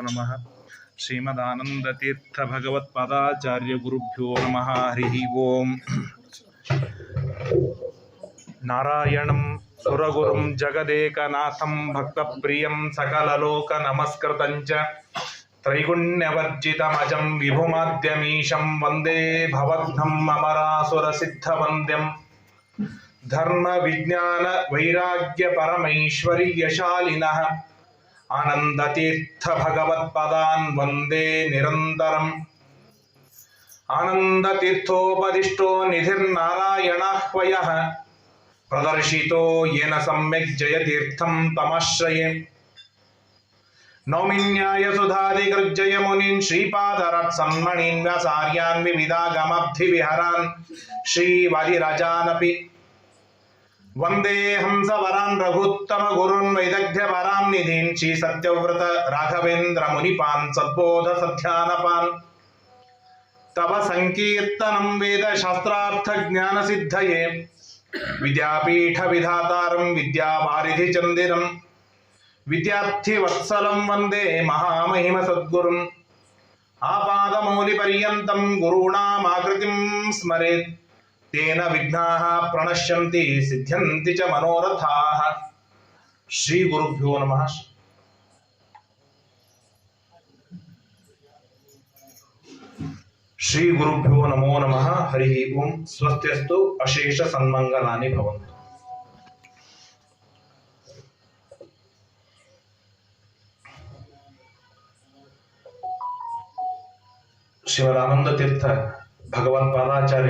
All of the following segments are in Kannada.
नमः। गुरुभ्यो नम। हरि ओं नारायणं सुरगुरुं जगदेकनाथं भक्तप्रियं सकललोकनमस्कृतं च। त्रैगुण्यवर्जितमजं विभुमाद्यमीशं विज्ञान वैराग्य परमेश्वरी यशालिनः आनंदतीर्थ आनन्दतीर्थभगवत्पदान् वंदे निरन्तरम्। आनन्दतीर्थोपदिष्टो निधिर्नारायणाह्वयः। प्रदर्शितो येन सम्यक् जयतीर्थं तमाश्रये। नौमिन्यायसुधादिगर्जयमुनिन् श्रीपादरत्सन्मणीन् व्यासार्यान् विविधागमब्धिविहरान्। श्रीवधिरजानपि वन्देऽहं सवरान् रघुत्तमगुरुन् वैदग्ध्यवरां निधीन् श्रीसत्यव्रत सद्बोध सद्बोधसध्यानपान्। तव संकीर्तनं वेद शास्त्रार्थ ज्ञान सिद्धये विद्यापीठ विधातारं सङ्कीर्तनं वेदशास्त्रार्थज्ञानसिद्धये विद्यापीठविधातारं विद्यावारिधिचन्दिरं विद्यार्थिवत्सलं वंदे महामहिमसद्गुरुम्। आपादमौलिपर्यन्तं गुरूणामाकृतिं स्मरेत्। ರಾಘವೇಂದ್ರ ಮುನಿಪಾನ್ ಸದ್ಬೋಧ ಸಧ್ಯಾನಪಾನ್ ತವ ಸಂಕೀರ್ತನಂ ವೇದ ಶಾಸ್ತ್ರಾರ್ಥ ಜ್ಞಾನ ಸಿದ್ಧಯೇ ವಿದ್ಯಾಪೀಠ ವಿಧಾತಾರಂ ವಿದ್ಯಾವಾರಿಧಿ ಚಂದಿರಂ ವಿದ್ಯಾರ್ಥಿ ವತ್ಸಲಂ ವಂದೇ ಮಹಾಮಹಿಮ ಸದ್ಗುರುಂ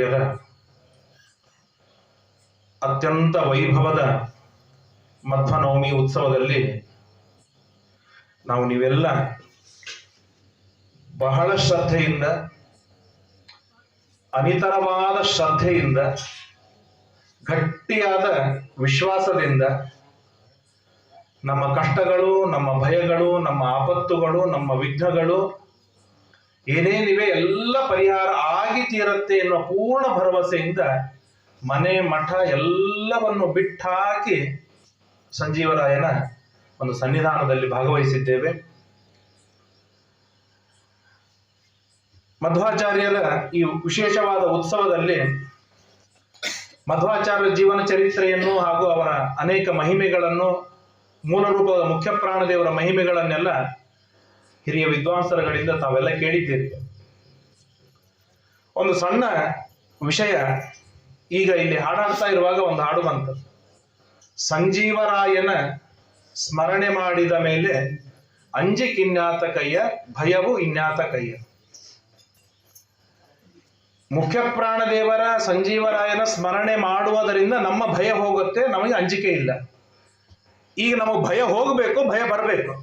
ಆಪಾದಮೌಲಿ ಅತ್ಯಂತ ವೈಭವದ ಮಧ್ವನವಮಿ ಉತ್ಸವದಲ್ಲಿ ನಾವು ನೀವೆಲ್ಲ ಬಹಳ ಶ್ರದ್ಧೆಯಿಂದ, ಅನಿತರವಾದ ಶ್ರದ್ಧೆಯಿಂದ, ಗಟ್ಟಿಯಾದ ವಿಶ್ವಾಸದಿಂದ ನಮ್ಮ ಕಷ್ಟಗಳು, ನಮ್ಮ ಭಯಗಳು, ನಮ್ಮ ಆಪತ್ತುಗಳು, ನಮ್ಮ ವಿಘ್ನಗಳು ಏನೇನಿವೆ ಎಲ್ಲ ಪರಿಹಾರ ಆಗಿ ತೀರತ್ತೆ ಎನ್ನುವ ಪೂರ್ಣ ಭರವಸೆಯಿಂದ ಮನೆ ಮಠ ಎಲ್ಲವನ್ನು ಬಿಟ್ಟಾಕಿ ಸಂಜೀವರಾಯನ ಒಂದು ಸನ್ನಿಧಾನದಲ್ಲಿ ಭಾಗವಹಿಸಿದ್ದೇವೆ. ಮಧ್ವಾಚಾರ್ಯರ ಈ ವಿಶೇಷವಾದ ಉತ್ಸವದಲ್ಲಿ ಮಧ್ವಾಚಾರ್ಯ ಜೀವನ ಚರಿತ್ರೆಯನ್ನು ಹಾಗೂ ಅವರ ಅನೇಕ ಮಹಿಮೆಗಳನ್ನು, ಮೂಲ ರೂಪದ ಮುಖ್ಯ ಪ್ರಾಣದೇವರ ಮಹಿಮೆಗಳನ್ನೆಲ್ಲ ಹಿರಿಯ ವಿದ್ವಾಂಸರುಗಳಿಂದ ತಾವೆಲ್ಲ ಕೇಳಿದ್ದೀರಿ. ಒಂದು ಸಣ್ಣ ವಿಷಯ ಈಗ ಇಲ್ಲಿ ಹಾಡಾಡ್ತಾ ಇರುವಾಗ ಒಂದು ಹಾಡು ಬಂತು. ಸಂಜೀವರಾಯನ ಸ್ಮರಣೆ ಮಾಡಿದ ಮೇಲೆ ಅಂಜಿಕಿನ್ಯಾತ ಕೈಯ, ಭಯವು ಇನ್ಯಾತ ಕೈಯ. ಮುಖ್ಯ ಪ್ರಾಣದೇವರ ಸಂಜೀವರಾಯನ ಸ್ಮರಣೆ ಮಾಡುವುದರಿಂದ ನಮ್ಮ ಭಯ ಹೋಗುತ್ತೆ, ನಮಗೆ ಅಂಜಿಕೆ ಇಲ್ಲ. ಈಗ ನಮಗೆ ಭಯ ಹೋಗಬೇಕು, ಭಯ ಬರಬೇಕು.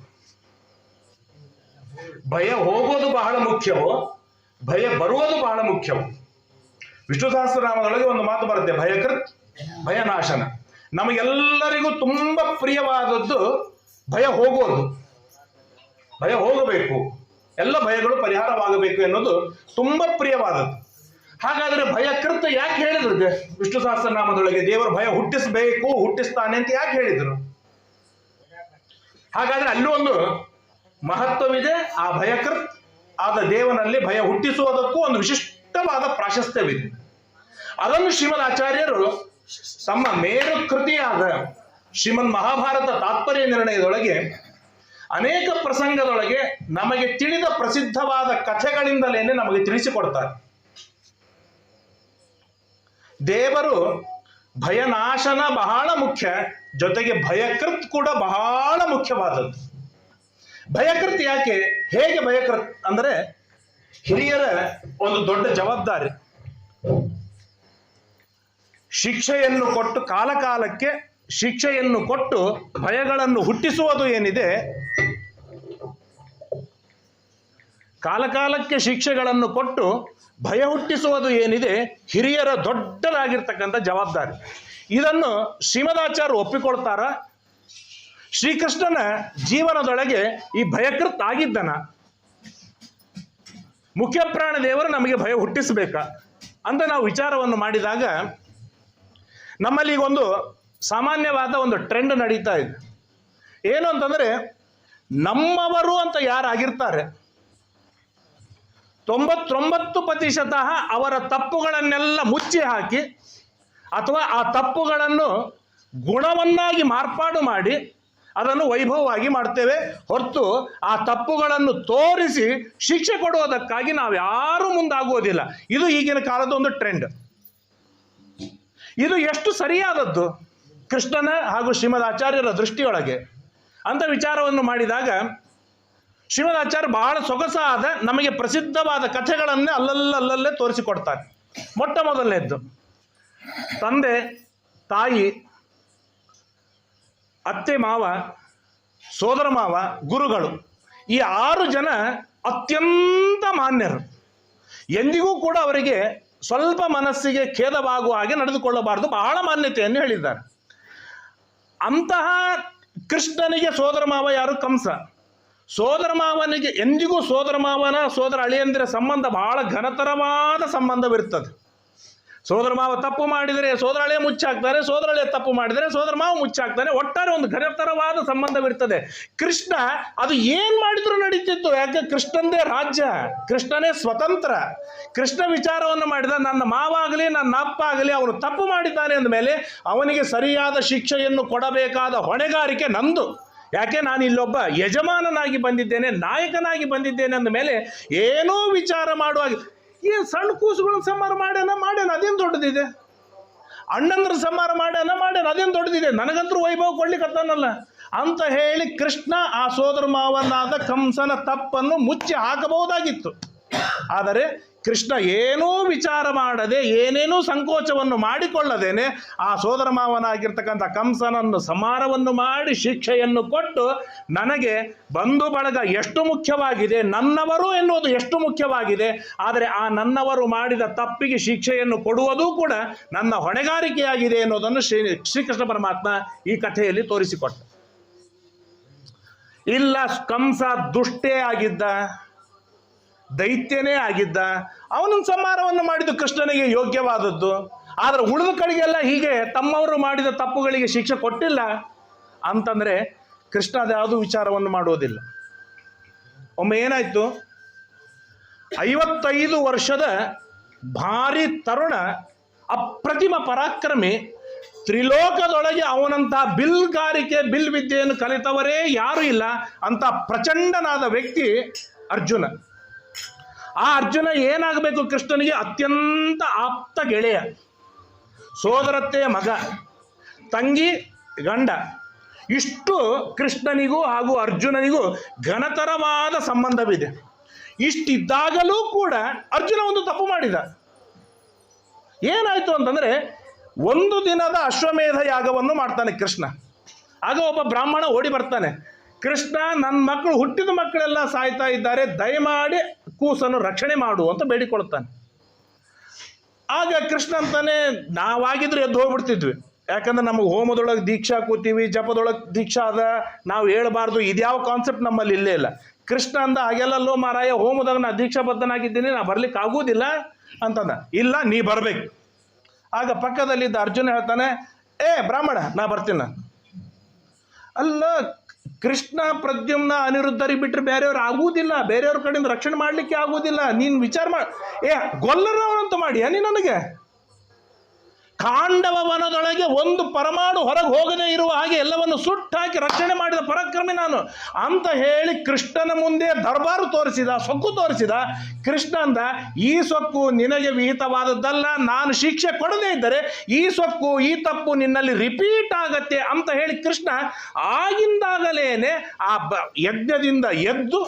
ಭಯ ಹೋಗೋದು ಬಹಳ ಮುಖ್ಯವೋ, ಭಯ ಬರುವುದು ಬಹಳ ಮುಖ್ಯವು. ವಿಷ್ಣು ಸಹಸ್ರನಾಮದೊಳಗೆ ಒಂದು ಮಾತು ಬರುತ್ತೆ, ಭಯಕೃತ್ ಭಯನಾಶನ. ನಮಗೆಲ್ಲರಿಗೂ ತುಂಬಾ ಪ್ರಿಯವಾದದ್ದು ಭಯ ಹೋಗೋದು. ಭಯ ಹೋಗಬೇಕು. ಎಲ್ಲ ಭಯಗಳು ಪರಿಹಾರವಾಗಬೇಕು ಎನ್ನುವುದು ತುಂಬಾ ಪ್ರಿಯವಾದದ್ದು. ಹಾಗಾದ್ರೆ ಭಯಕೃತ ಯಾಕೆ ಹೇಳಿದ್ರು ವಿಷ್ಣು ಸಹಸ್ರನಾಮದೊಳಗೆ ದೇವರು ಭಯ ಹುಟ್ಟಿಸಬೇಕು, ಹುಟ್ಟಿಸ್ತಾನೆ ಅಂತ ಯಾಕೆ ಹೇಳಿದ್ರು? ಹಾಗಾದ್ರೆ ಅಲ್ಲೂ ಒಂದು ಮಹತ್ವವಿದೆ, ಆ ಭಯಕೃತ್ ಆದ ದೇವನಲ್ಲಿ ಭಯ ಹುಟ್ಟಿಸುವುದಕ್ಕೂ ಒಂದು ವಿಶಿಷ್ಟವಾದ ಪ್ರಾಶಸ್ತ್ಯವಿದೆ. ಅದನ್ನು ಶ್ರೀಮದ್ ಆಚಾರ್ಯರು ತಮ್ಮ ಮೇರು ಕೃತಿಯಾದ ಶ್ರೀಮನ್ ಮಹಾಭಾರತ ತಾತ್ಪರ್ಯ ನಿರ್ಣಯದೊಳಗೆ ಅನೇಕ ಪ್ರಸಂಗದೊಳಗೆ ನಮಗೆ ತಿಳಿದ ಪ್ರಸಿದ್ಧವಾದ ಕಥೆಗಳಿಂದಲೇನೆ ನಮಗೆ ತಿಳಿಸಿಕೊಡ್ತಾರೆ. ದೇವರು ಭಯನಾಶನ ಬಹಳ ಮುಖ್ಯ, ಜೊತೆಗೆ ಭಯಕೃತ್ ಕೂಡ ಬಹಳ ಮುಖ್ಯವಾದದ್ದು. ಭಯಕೃತ್ ಯಾಕೆ? ಹೇಗೆ ಭಯಕೃತ್ ಅಂದ್ರೆ ಹಿರಿಯರ ಒಂದು ದೊಡ್ಡ ಜವಾಬ್ದಾರಿ. ಶಿಕ್ಷೆಯನ್ನು ಕೊಟ್ಟು ಕಾಲಕಾಲಕ್ಕೆ ಶಿಕ್ಷೆಯನ್ನು ಕೊಟ್ಟು ಭಯಗಳನ್ನು ಹುಟ್ಟಿಸುವುದು ಏನಿದೆ? ಕಾಲಕಾಲಕ್ಕೆ ಶಿಕ್ಷೆಗಳನ್ನು ಕೊಟ್ಟು ಭಯ ಹುಟ್ಟಿಸುವುದು ಏನಿದೆ? ಹಿರಿಯರ ದೊಡ್ಡದಾಗಿರ್ತಕ್ಕಂಥ ಜವಾಬ್ದಾರಿ. ಇದನ್ನು ಶ್ರೀಮದಾಚಾರ್ಯ ಒಪ್ಪಿಕೊಳ್ತಾರ. ಶ್ರೀಕೃಷ್ಣನ ಜೀವನದೊಳಗೆ ಈ ಭಯಕೃತ್ ಆಗಿದ್ದನ. ಮುಖ್ಯ ಪ್ರಾಣ ದೇವರು ನಮಗೆ ಭಯ ಹುಟ್ಟಿಸಬೇಕಾ ಅಂತ ನಾವು ವಿಚಾರವನ್ನು ಮಾಡಿದಾಗ ನಮ್ಮಲ್ಲಿ ಈಗ ಒಂದು ಸಾಮಾನ್ಯವಾದ ಒಂದು ಟ್ರೆಂಡ್ ನಡೀತಾ ಇದೆ. ಏನು ಅಂತಂದ್ರೆ ನಮ್ಮವರು ಅಂತ ಯಾರಾಗಿರ್ತಾರೆ, ತೊಂಬತ್ತೊಂಬತ್ತು ಪ್ರತಿಶತ ಅವರ ತಪ್ಪುಗಳನ್ನೆಲ್ಲ ಮುಚ್ಚಿ ಹಾಕಿ ಅಥವಾ ಆ ತಪ್ಪುಗಳನ್ನು ಗುಣವನ್ನಾಗಿ ಮಾರ್ಪಾಡು ಮಾಡಿ ಅದನ್ನು ವೈಭವವಾಗಿ ಮಾಡ್ತೇವೆ ಹೊರತು ಆ ತಪ್ಪುಗಳನ್ನು ತೋರಿಸಿ ಶಿಕ್ಷೆ ಕೊಡುವುದಕ್ಕಾಗಿ ನಾವು ಯಾರೂ ಮುಂದಾಗುವುದಿಲ್ಲ. ಇದು ಈಗಿನ ಕಾಲದ ಒಂದು ಟ್ರೆಂಡ್ ಇದು ಎಷ್ಟು ಸರಿಯಾದದ್ದು? ಕೃಷ್ಣನ ಹಾಗೂ ಶ್ರೀಮದ್ ಆಚಾರ್ಯರ ದೃಷ್ಟಿಯೊಳಗೆ. ಅಂತ ವಿಚಾರವನ್ನು ಮಾಡಿದಾಗ, ಶ್ರೀಮದ್ ಆಚಾರ್ಯ ಬಹಳ ಸೊಗಸಾದ, ನಮಗೆ ಪ್ರಸಿದ್ಧವಾದ ಕಥೆಗಳನ್ನೇ ಅಲ್ಲಲ್ಲ ಅಲ್ಲಲ್ಲೇ ತೋರಿಸಿಕೊಡ್ತಾರೆ. ಮೊಟ್ಟ ಮೊದಲನೇದ್ದು, ತಂದೆ, ತಾಯಿ, ಅತ್ತೆ ಮಾವ, ಸೋದರ ಮಾವ, ಗುರುಗಳು, ಈ ಆರು ಜನ ಅತ್ಯಂತ ಮಾನ್ಯರು. ಎಂದಿಗೂ ಕೂಡ ಅವರಿಗೆ ಸ್ವಲ್ಪ ಮನಸ್ಸಿಗೆ ಖೇದವಾಗುವ ಹಾಗೆ ನಡೆದುಕೊಳ್ಳಬಾರದು ಬಹಳ ಮಾನ್ಯತೆಯನ್ನು ಹೇಳಿದ್ದಾರೆ. ಅಂತಹ ಕೃಷ್ಣನಿಗೆ ಸೋದರ ಮಾವ ಯಾರು? ಕಂಸ. ಸೋದರ ಮಾವನಿಗೆ ಎಂದಿಗೂ ಸೋದರ ಮಾವನ, ಸೋದರ ಅಳಿಯಂದಿರ ಸಂಬಂಧ ಬಹಳ ಘನತರವಾದ ಸಂಬಂಧವಿರ್ತದೆ ಸೋದರ ಮಾವ ತಪ್ಪು ಮಾಡಿದರೆ ಸೋದರಳೆ ಮುಚ್ಚಾಕ್ತಾರೆ ಸೋದರಳೆ ತಪ್ಪು ಮಾಡಿದರೆ ಸೋದರ ಮಾವ ಮುಚ್ಚಾಕ್ತಾನೆ ಒಟ್ಟಾರೆ ಒಂದು ಘನತರವಾದ ಸಂಬಂಧವಿರ್ತದೆ. ಕೃಷ್ಣ ಅದು ಏನ್ ಮಾಡಿದ್ರು ನಡೀತಿತ್ತು. ಯಾಕೆ? ಕೃಷ್ಣಂದೇ ರಾಜ್ಯ, ಕೃಷ್ಣನೇ ಸ್ವತಂತ್ರ. ಕೃಷ್ಣ ವಿಚಾರವನ್ನು ಮಾಡಿದ, ನನ್ನ ಮಾವ ಆಗಲಿ ನನ್ನ ಅಪ್ಪ ಆಗಲಿ ಅವನು ತಪ್ಪು ಮಾಡಿದ್ದಾನೆ ಅಂದ ಮೇಲೆ ಅವನಿಗೆ ಸರಿಯಾದ ಶಿಕ್ಷೆಯನ್ನು ಕೊಡಬೇಕಾದ ಹೊಣೆಗಾರಿಕೆ ನಂದು. ಯಾಕೆ? ನಾನು ಇಲ್ಲೊಬ್ಬ ಯಜಮಾನನಾಗಿ ಬಂದಿದ್ದೇನೆ, ನಾಯಕನಾಗಿ ಬಂದಿದ್ದೇನೆ ಅಂದ ಮೇಲೆ ಏನೋ ವಿಚಾರ ಮಾಡುವಾಗ ಏನು ಸಣ್ಣ ಕೂಸುಗಳನ್ನ ಸಂಹಾರ ಮಾಡ್ಯಾನ? ಮಾಡ್ಯಾನ. ಅದೇನು ದೊಡ್ಡದಿದೆ? ಅಣ್ಣಂದ್ರ ಸಂಹಾರ ಮಾಡ್ಯಾನ? ಮಾಡ್ಯಾನ. ಅದೇನು ದೊಡ್ಡದಿದೆ? ನನಗಂತೂ ವೈಭವ ಕೊಡ್ಲಿಕ್ಕತ್ತಾನಲ್ಲ ಅಂತ ಹೇಳಿ ಕೃಷ್ಣ ಆ ಸೋದರ ಮಾವನಾದ ಕಂಸನ ತಪ್ಪನ್ನು ಮುಚ್ಚಿ ಹಾಕಬಹುದಾಗಿತ್ತು. ಆದರೆ ಕೃಷ್ಣ ಏನೂ ವಿಚಾರ ಮಾಡದೆ, ಏನೇನೂ ಸಂಕೋಚವನ್ನು ಮಾಡಿಕೊಳ್ಳದೇನೆ ಆ ಸೋದರ ಮಾವನಾಗಿರ್ತಕ್ಕಂಥ ಕಂಸನನ್ನು ಸಮಾರವನ್ನು ಮಾಡಿ ಶಿಕ್ಷೆಯನ್ನು ಕೊಟ್ಟು ನನಗೆ ಬಂಧು ಬಳಗ ಎಷ್ಟು ಮುಖ್ಯವಾಗಿದೆ, ನನ್ನವರು ಎನ್ನುವುದು ಎಷ್ಟು ಮುಖ್ಯವಾಗಿದೆ, ಆದರೆ ಆ ನನ್ನವರು ಮಾಡಿದ ತಪ್ಪಿಗೆ ಶಿಕ್ಷೆಯನ್ನು ಕೊಡುವುದೂ ಕೂಡ ನನ್ನ ಹೊಣೆಗಾರಿಕೆಯಾಗಿದೆ ಎನ್ನುವುದನ್ನು ಶ್ರೀ ಶ್ರೀಕೃಷ್ಣ ಪರಮಾತ್ಮ ಈ ಕಥೆಯಲ್ಲಿ ತೋರಿಸಿಕೊಟ್ಟ. ಇಲ್ಲ ಕಂಸ ದುಷ್ಟೇ ಆಗಿದ್ದ. ದೈತ್ಯನೇ ಆಗಿದ್ದ. ಅವನ ಸಂಹಾರವನ್ನು ಮಾಡಿದ್ದು ಕೃಷ್ಣನಿಗೆ ಯೋಗ್ಯವಾದದ್ದು. ಆದರೆ ಉಳಿದ ಕಡೆಗೆಲ್ಲ ಹೀಗೆ ತಮ್ಮವರು ಮಾಡಿದ ತಪ್ಪುಗಳಿಗೆ ಶಿಕ್ಷೆ ಕೊಟ್ಟಿಲ್ಲ. ಅಂತಂದರೆ ಕೃಷ್ಣ ಅದ್ಯಾವುದು ವಿಚಾರವನ್ನು ಮಾಡುವುದಿಲ್ಲ. ಒಮ್ಮೆ ಏನಾಯ್ತು? ಐವತ್ತೈದು ವರ್ಷದ ಭಾರಿ ತರುಣ ಅಪ್ರತಿಮ ಪರಾಕ್ರಮಿ ತ್ರಿಲೋಕದೊಳಗೆ ಅವನಂತಹ ಬಿಲ್ಗಾರಿಕೆ ಬಿಲ್ ವಿದ್ಯೆಯನ್ನು ಕಲಿತವರೇ ಯಾರೂ ಇಲ್ಲ. ಅಂತ ಪ್ರಚಂಡನಾದ ವ್ಯಕ್ತಿ ಅರ್ಜುನ. ಆ ಅರ್ಜುನ ಏನಾಗಬೇಕು ಕೃಷ್ಣನಿಗೆ? ಅತ್ಯಂತ ಆಪ್ತ ಗೆಳೆಯ, ಸೋದರತ್ತೆಯ ಮಗ, ತಂಗಿ, ಗಂಡ. ಇಷ್ಟು ಕೃಷ್ಣನಿಗೂ ಹಾಗೂ ಅರ್ಜುನನಿಗೂ ಘನತರವಾದ ಸಂಬಂಧವಿದೆ. ಇಷ್ಟಿದ್ದಾಗಲೂ ಕೂಡ ಅರ್ಜುನ ಒಂದು ತಪ್ಪು ಮಾಡಿದ. ಏನಾಯ್ತು ಅಂತಂದ್ರೆ, ಒಂದು ದಿನದ ಅಶ್ವಮೇಧ ಯಾಗವನ್ನು ಮಾಡ್ತಾನೆ ಕೃಷ್ಣ. ಆಗ ಒಬ್ಬ ಬ್ರಾಹ್ಮಣ ಓಡಿ ಬರ್ತಾನೆ. ಕೃಷ್ಣ ನನ್ನ ಮಕ್ಕಳು ಹುಟ್ಟಿದ ಮಕ್ಕಳೆಲ್ಲ ಸಾಯ್ತಾ ಇದ್ದಾರೆ, ದಯಮಾಡಿ ಕೂಸನ್ನು ರಕ್ಷಣೆ ಮಾಡು ಅಂತ ಬೇಡಿಕೊಳ್ತಾನೆ ಆಗ ಕೃಷ್ಣ ಅಂತಾನೆ, ನಾವಾಗಿದ್ರೆ ಎದ್ದು ಹೋಗ್ಬಿಡ್ತಿದ್ವಿ. ಯಾಕಂದ್ರೆ ನಮಗೆ ಹೋಮದೊಳಗೆ ದೀಕ್ಷಾ ಕೂತೀವಿ, ಜಪದೊಳಗೆ ದೀಕ್ಷಾ ಅದ, ನಾವು ಹೇಳ್ಬಾರ್ದು, ಇದ್ಯಾವ ಕಾನ್ಸೆಪ್ಟ್ ನಮ್ಮಲ್ಲಿ ಇಲ್ಲೇ ಇಲ್ಲ. ಕೃಷ್ಣ ಅಂದ, ಹಾಗೆಲ್ಲಲ್ಲೋ ಮಾರಾಯ, ಹೋಮದಾಗ ನಾ ದೀಕ್ಷಾಬದ್ಧನಾಗಿದ್ದೀನಿ, ನಾ ಬರ್ಲಿಕ್ಕೆ ಆಗೋದಿಲ್ಲ ಅಂತಂದ. ಇಲ್ಲ, ನೀ ಬರ್ಬೇಕು. ಆಗ ಪಕ್ಕದಲ್ಲಿದ್ದ ಅರ್ಜುನ ಹೇಳ್ತಾನೆ, ಏ ಬ್ರಾಹ್ಮಣ, ನಾ ಬರ್ತೀನಿ ಅಲ್ಲ ಕೃಷ್ಣ ಪ್ರದ್ಯುಮ್ನ ಅನಿರುದ್ಧರಿಗೆ ಬಿಟ್ಟರೆ ಬೇರೆಯವ್ರು ಆಗುವುದಿಲ್ಲ, ಬೇರೆಯವ್ರ ಕಡೆಯಿಂದ ರಕ್ಷಣೆ ಮಾಡಲಿಕ್ಕೆ ಆಗುವುದಿಲ್ಲ. ನೀನು ವಿಚಾರ ಮಾಡಿ ಏ ಗೊಲ್ಲರವನಂತ ಮಾಡಿ ನೀನು ನನಗೆ? ಕಾಂಡವ ವನದೊಳಗೆ ಒಂದು ಪರಮಾಣು ಹೊರಗೆ ಹೋಗದೆ ಇರುವ ಹಾಗೆ ಎಲ್ಲವನ್ನು ಸುಟ್ಟಾಕಿ ರಕ್ಷಣೆ ಮಾಡಿದ ಪರಾಕ್ರಮಿ ನಾನು. ಅಂತ ಹೇಳಿ ಕೃಷ್ಣನ ಮುಂದೆ ದರ್ಬಾರು ತೋರಿಸಿದ, ಸೊಕ್ಕು ತೋರಿಸಿದ, ಕೃಷ್ಣ ಅಂದ, ಈ ಸೊಕ್ಕು ನಿನಗೆ ವಿಹಿತವಾದದ್ದಲ್ಲ, ನಾನು ಶಿಕ್ಷೆ ಕೊಡದೇ ಇದ್ದರೆ ಈ ಸೊಕ್ಕು, ಈ ತಪ್ಪು ನಿನ್ನಲ್ಲಿ ರಿಪೀಟ್ ಆಗತ್ತೆ ಅಂತ ಹೇಳಿ ಕೃಷ್ಣ ಆಗಿಂದಾಗಲೇನೆ ಆ ಯಜ್ಞದಿಂದ ಎದ್ದು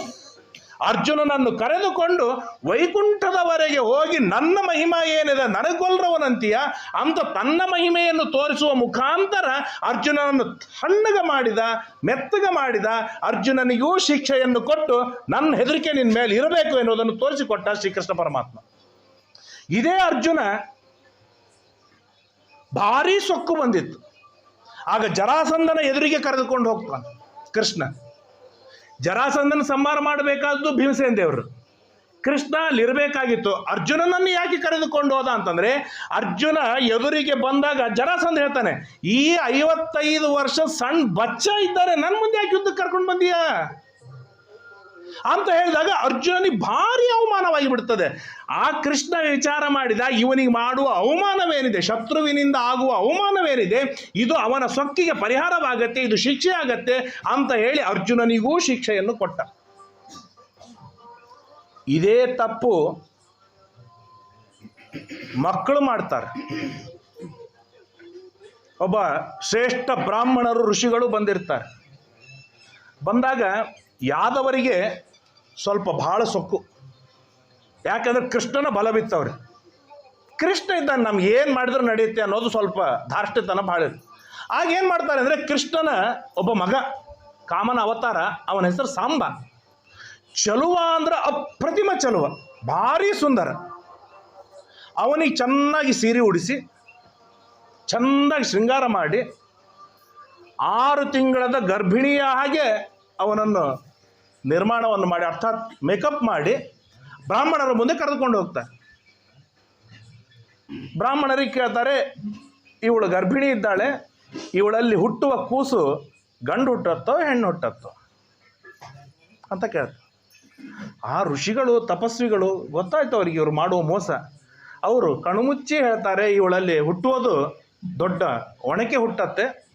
ಅರ್ಜುನನನ್ನು ಕರೆದುಕೊಂಡು ವೈಕುಂಠದವರೆಗೆ ಹೋಗಿ, ನನ್ನ ಮಹಿಮ ಏನಿದೆ? ನನಗೊಲ್ರವನಂತೀಯ? ಅಂತ ತನ್ನ ಮಹಿಮೆಯನ್ನು ತೋರಿಸುವ ಮುಖಾಂತರ ಅರ್ಜುನನನ್ನು ತಣ್ಣಗ ಮಾಡಿದ, ಮೆತ್ತಗ ಮಾಡಿದ ಅರ್ಜುನನಿಗೂ ಶಿಕ್ಷೆಯನ್ನು ಕೊಟ್ಟು, ನನ್ನ ಹೆದರಿಕೆ ನಿನ್ನ ಮೇಲೆ ಇರಬೇಕು ಎನ್ನುವುದನ್ನು ತೋರಿಸಿಕೊಟ್ಟ ಶ್ರೀಕೃಷ್ಣ ಪರಮಾತ್ಮ. ಇದೇ ಅರ್ಜುನ ಭಾರಿ ಸೊಕ್ಕು ಬಂದಿತ್ತು. ಆಗ ಜರಾಸಂದನ ಎದುರಿಗೆ ಕರೆದುಕೊಂಡು ಹೋಗ್ತಾನೆ ಕೃಷ್ಣ. ಜರಾಸಂಧನ ಸಂಹಾರ ಮಾಡಬೇಕಾದ್ದು ಭೀಮಸೇನ ದೇವರು. ಕೃಷ್ಣ ಅಲ್ಲಿರಬೇಕಾಗಿತ್ತು ಅರ್ಜುನನನ್ನು ಯಾಕೆ ಕರೆದುಕೊಂಡು ಹೋದ ಅಂತಂದ್ರೆ, ಅರ್ಜುನ ಎದುರಿಗೆ ಬಂದಾಗ ಜರಾಸಂದ ಹೇಳ್ತಾನೆ, ಈ ಐವತ್ತೈದು ವರ್ಷ ಸಣ್ಣ ಬಚ್ಚ ಇದ್ದಾರೆ. ನನ್ನ ಮುಂದೆ ಯಾಕೆ ಯುದ್ಧಕ್ಕೆ ಕರ್ಕೊಂಡು ಬಂದೀಯಾ? ಅಂತ ಹೇಳಿದಾಗ ಅರ್ಜುನನಿಗೆ ಭಾರಿ ಅವಮಾನವಾಗಿ ಬಿಡ್ತದೆ ಆ ಕೃಷ್ಣ ವಿಚಾರ ಮಾಡಿದ, ಇವನಿಗೆ ಮಾಡುವ ಅವಮಾನವೇನಿದೆ? ಶತ್ರುವಿನಿಂದ ಆಗುವ ಅವಮಾನವೇನಿದೆ? ಇದು ಅವನ ಸೊಕ್ಕಿಗೆ ಪರಿಹಾರವಾಗತ್ತೆ, ಇದು ಶಿಕ್ಷೆ ಆಗತ್ತೆ ಅಂತ ಹೇಳಿ ಅರ್ಜುನನಿಗೂ ಶಿಕ್ಷೆಯನ್ನು ಕೊಟ್ಟ. ಇದೇ ತಪ್ಪು ಮಕ್ಕಳು ಮಾಡ್ತಾರೆ. ಒಬ್ಬ ಶ್ರೇಷ್ಠ ಬ್ರಾಹ್ಮಣರು ಋಷಿಗಳು ಬಂದಿರ್ತಾರೆ. ಬಂದಾಗ ಯಾದವರಿಗೆ ಸ್ವಲ್ಪ ಬಹಳ ಸೊಕ್ಕು. ಯಾಕಂದ್ರೆ ಕೃಷ್ಣನ ಬಲವಿತ್ತವ್ರಿ ಕೃಷ್ಣ ಇದ್ದ ನಮ್ಗೆ ಏನು ಮಾಡಿದ್ರು ನಡೆಯುತ್ತೆ ಅನ್ನೋದು ಸ್ವಲ್ಪ ಧಾರ್ಷ್ಟ್ಯತನ ಭಾಳ ಆಗ ಏನು ಮಾಡ್ತಾರೆ ಅಂದರೆ ಕೃಷ್ಣನ ಒಬ್ಬ ಮಗ, ಕಾಮನ ಅವತಾರ, ಅವನ ಹೆಸರು ಸಾಂಬ. ಚಲುವ ಅಂದ್ರೆ ಅಪ್ರತಿಮ ಚಲುವ, ಭಾರಿ ಸುಂದರ. ಅವನಿಗೆ ಚೆನ್ನಾಗಿ ಸೀರೆ ಉಡಿಸಿ, ಚೆನ್ನಾಗಿ ಶೃಂಗಾರ ಮಾಡಿ, ಆರು ತಿಂಗಳದ ಗರ್ಭಿಣಿಯ ಹಾಗೆ ಅವನನ್ನು ನಿರ್ಮಾಣವನ್ನು ಮಾಡಿ, ಅರ್ಥಾತ್ ಮೇಕಪ್ ಮಾಡಿ ಬ್ರಾಹ್ಮಣರ ಮುಂದೆ ಕರೆದುಕೊಂಡು ಹೋಗ್ತಾರೆ. ಬ್ರಾಹ್ಮಣರಿಗೆ ಕೇಳ್ತಾರೆ, ಇವಳು ಗರ್ಭಿಣಿ ಇದ್ದಾಳೆ, ಇವಳಲ್ಲಿ ಹುಟ್ಟುವ ಕೂಸು ಗಂಡು ಹುಟ್ಟತ್ತೋ, ಹೆಣ್ಣು ಹುಟ್ಟತ್ತೋ? ಅಂತ ಕೇಳ್ತಾರೆ. ಆ ಋಷಿಗಳು, ತಪಸ್ವಿಗಳು, ಗೊತ್ತಾಯ್ತು ಅವರಿಗೆ ಇವರು ಮಾಡುವ ಮೋಸ. ಅವರು ಕಣ್ಮುಚ್ಚಿ ಹೇಳ್ತಾರೆ, ಇವಳಲ್ಲಿ ಹುಟ್ಟುವುದು ದೊಡ್ಡ ಒಣಕೆ ಹುಟ್ಟತ್ತೆ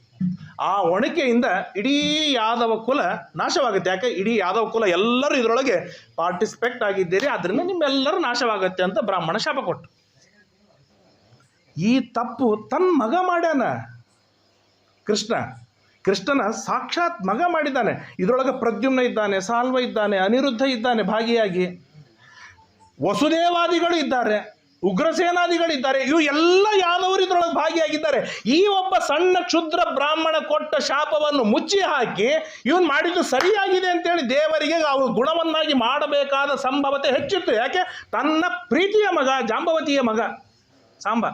ಆ ಒಣಕೆಯಿಂದ ಇಡೀ ಯಾದವ ಕುಲ ನಾಶವಾಗುತ್ತೆ. ಯಾಕೆ? ಇಡೀ ಯಾದವ ಕುಲ ಎಲ್ಲರೂ ಇದರೊಳಗೆ ಪಾರ್ಟಿಸಿಪೇಟ್ ಆಗಿದ್ದೀರಿ. ಅದರಿಂದ ನಿಮ್ಮೆಲ್ಲರೂ ನಾಶವಾಗುತ್ತೆ ಅಂತ ಬ್ರಾಹ್ಮಣ ಶಾಪ ಕೊಟ್ಟು ಈ ತಪ್ಪು ತನ್ನ ಮಗ ಮಾಡ್ಯಾನ ಕೃಷ್ಣ. ಕೃಷ್ಣನ ಸಾಕ್ಷಾತ್ ಮಗ ಮಾಡಿದ್ದಾನೆ. ಇದರೊಳಗೆ ಪ್ರದ್ಯುಮ್ನ ಇದ್ದಾನೆ, ಸಾಲ್ವ ಇದ್ದಾನೆ, ಅನಿರುದ್ಧ ಇದ್ದಾನೆ, ಭಾಗಿಯಾಗಿ. ವಸುದೇವಾದಿಗಳು ಇದ್ದಾರೆ. ಉಗ್ರಸೇನಾದಿಗಳಿದ್ದಾರೆ ಇವು ಎಲ್ಲ ಯಾದವರಿದ್ರೊಳಗೆ ಭಾಗಿಯಾಗಿದ್ದಾರೆ. ಈ ಒಬ್ಬ ಸಣ್ಣ ಕ್ಷುದ್ರ ಬ್ರಾಹ್ಮಣ ಕೊಟ್ಟ ಶಾಪವನ್ನು ಮುಚ್ಚಿ ಹಾಕಿ ಇವನು ಮಾಡಿದ್ದು ಸರಿಯಾಗಿದೆ ಅಂತೇಳಿ ದೇವರಿಗೆ ಅವನು ಗುಣವನ್ನಾಗಿ ಮಾಡಬೇಕಾದ ಸಂಭವತೆ ಹೆಚ್ಚಿತ್ತು. ಯಾಕೆ? ತನ್ನ ಪ್ರೀತಿಯ ಮಗ, ಜಾಂಬವತಿಯ ಮಗ. ಸಾಂಬ.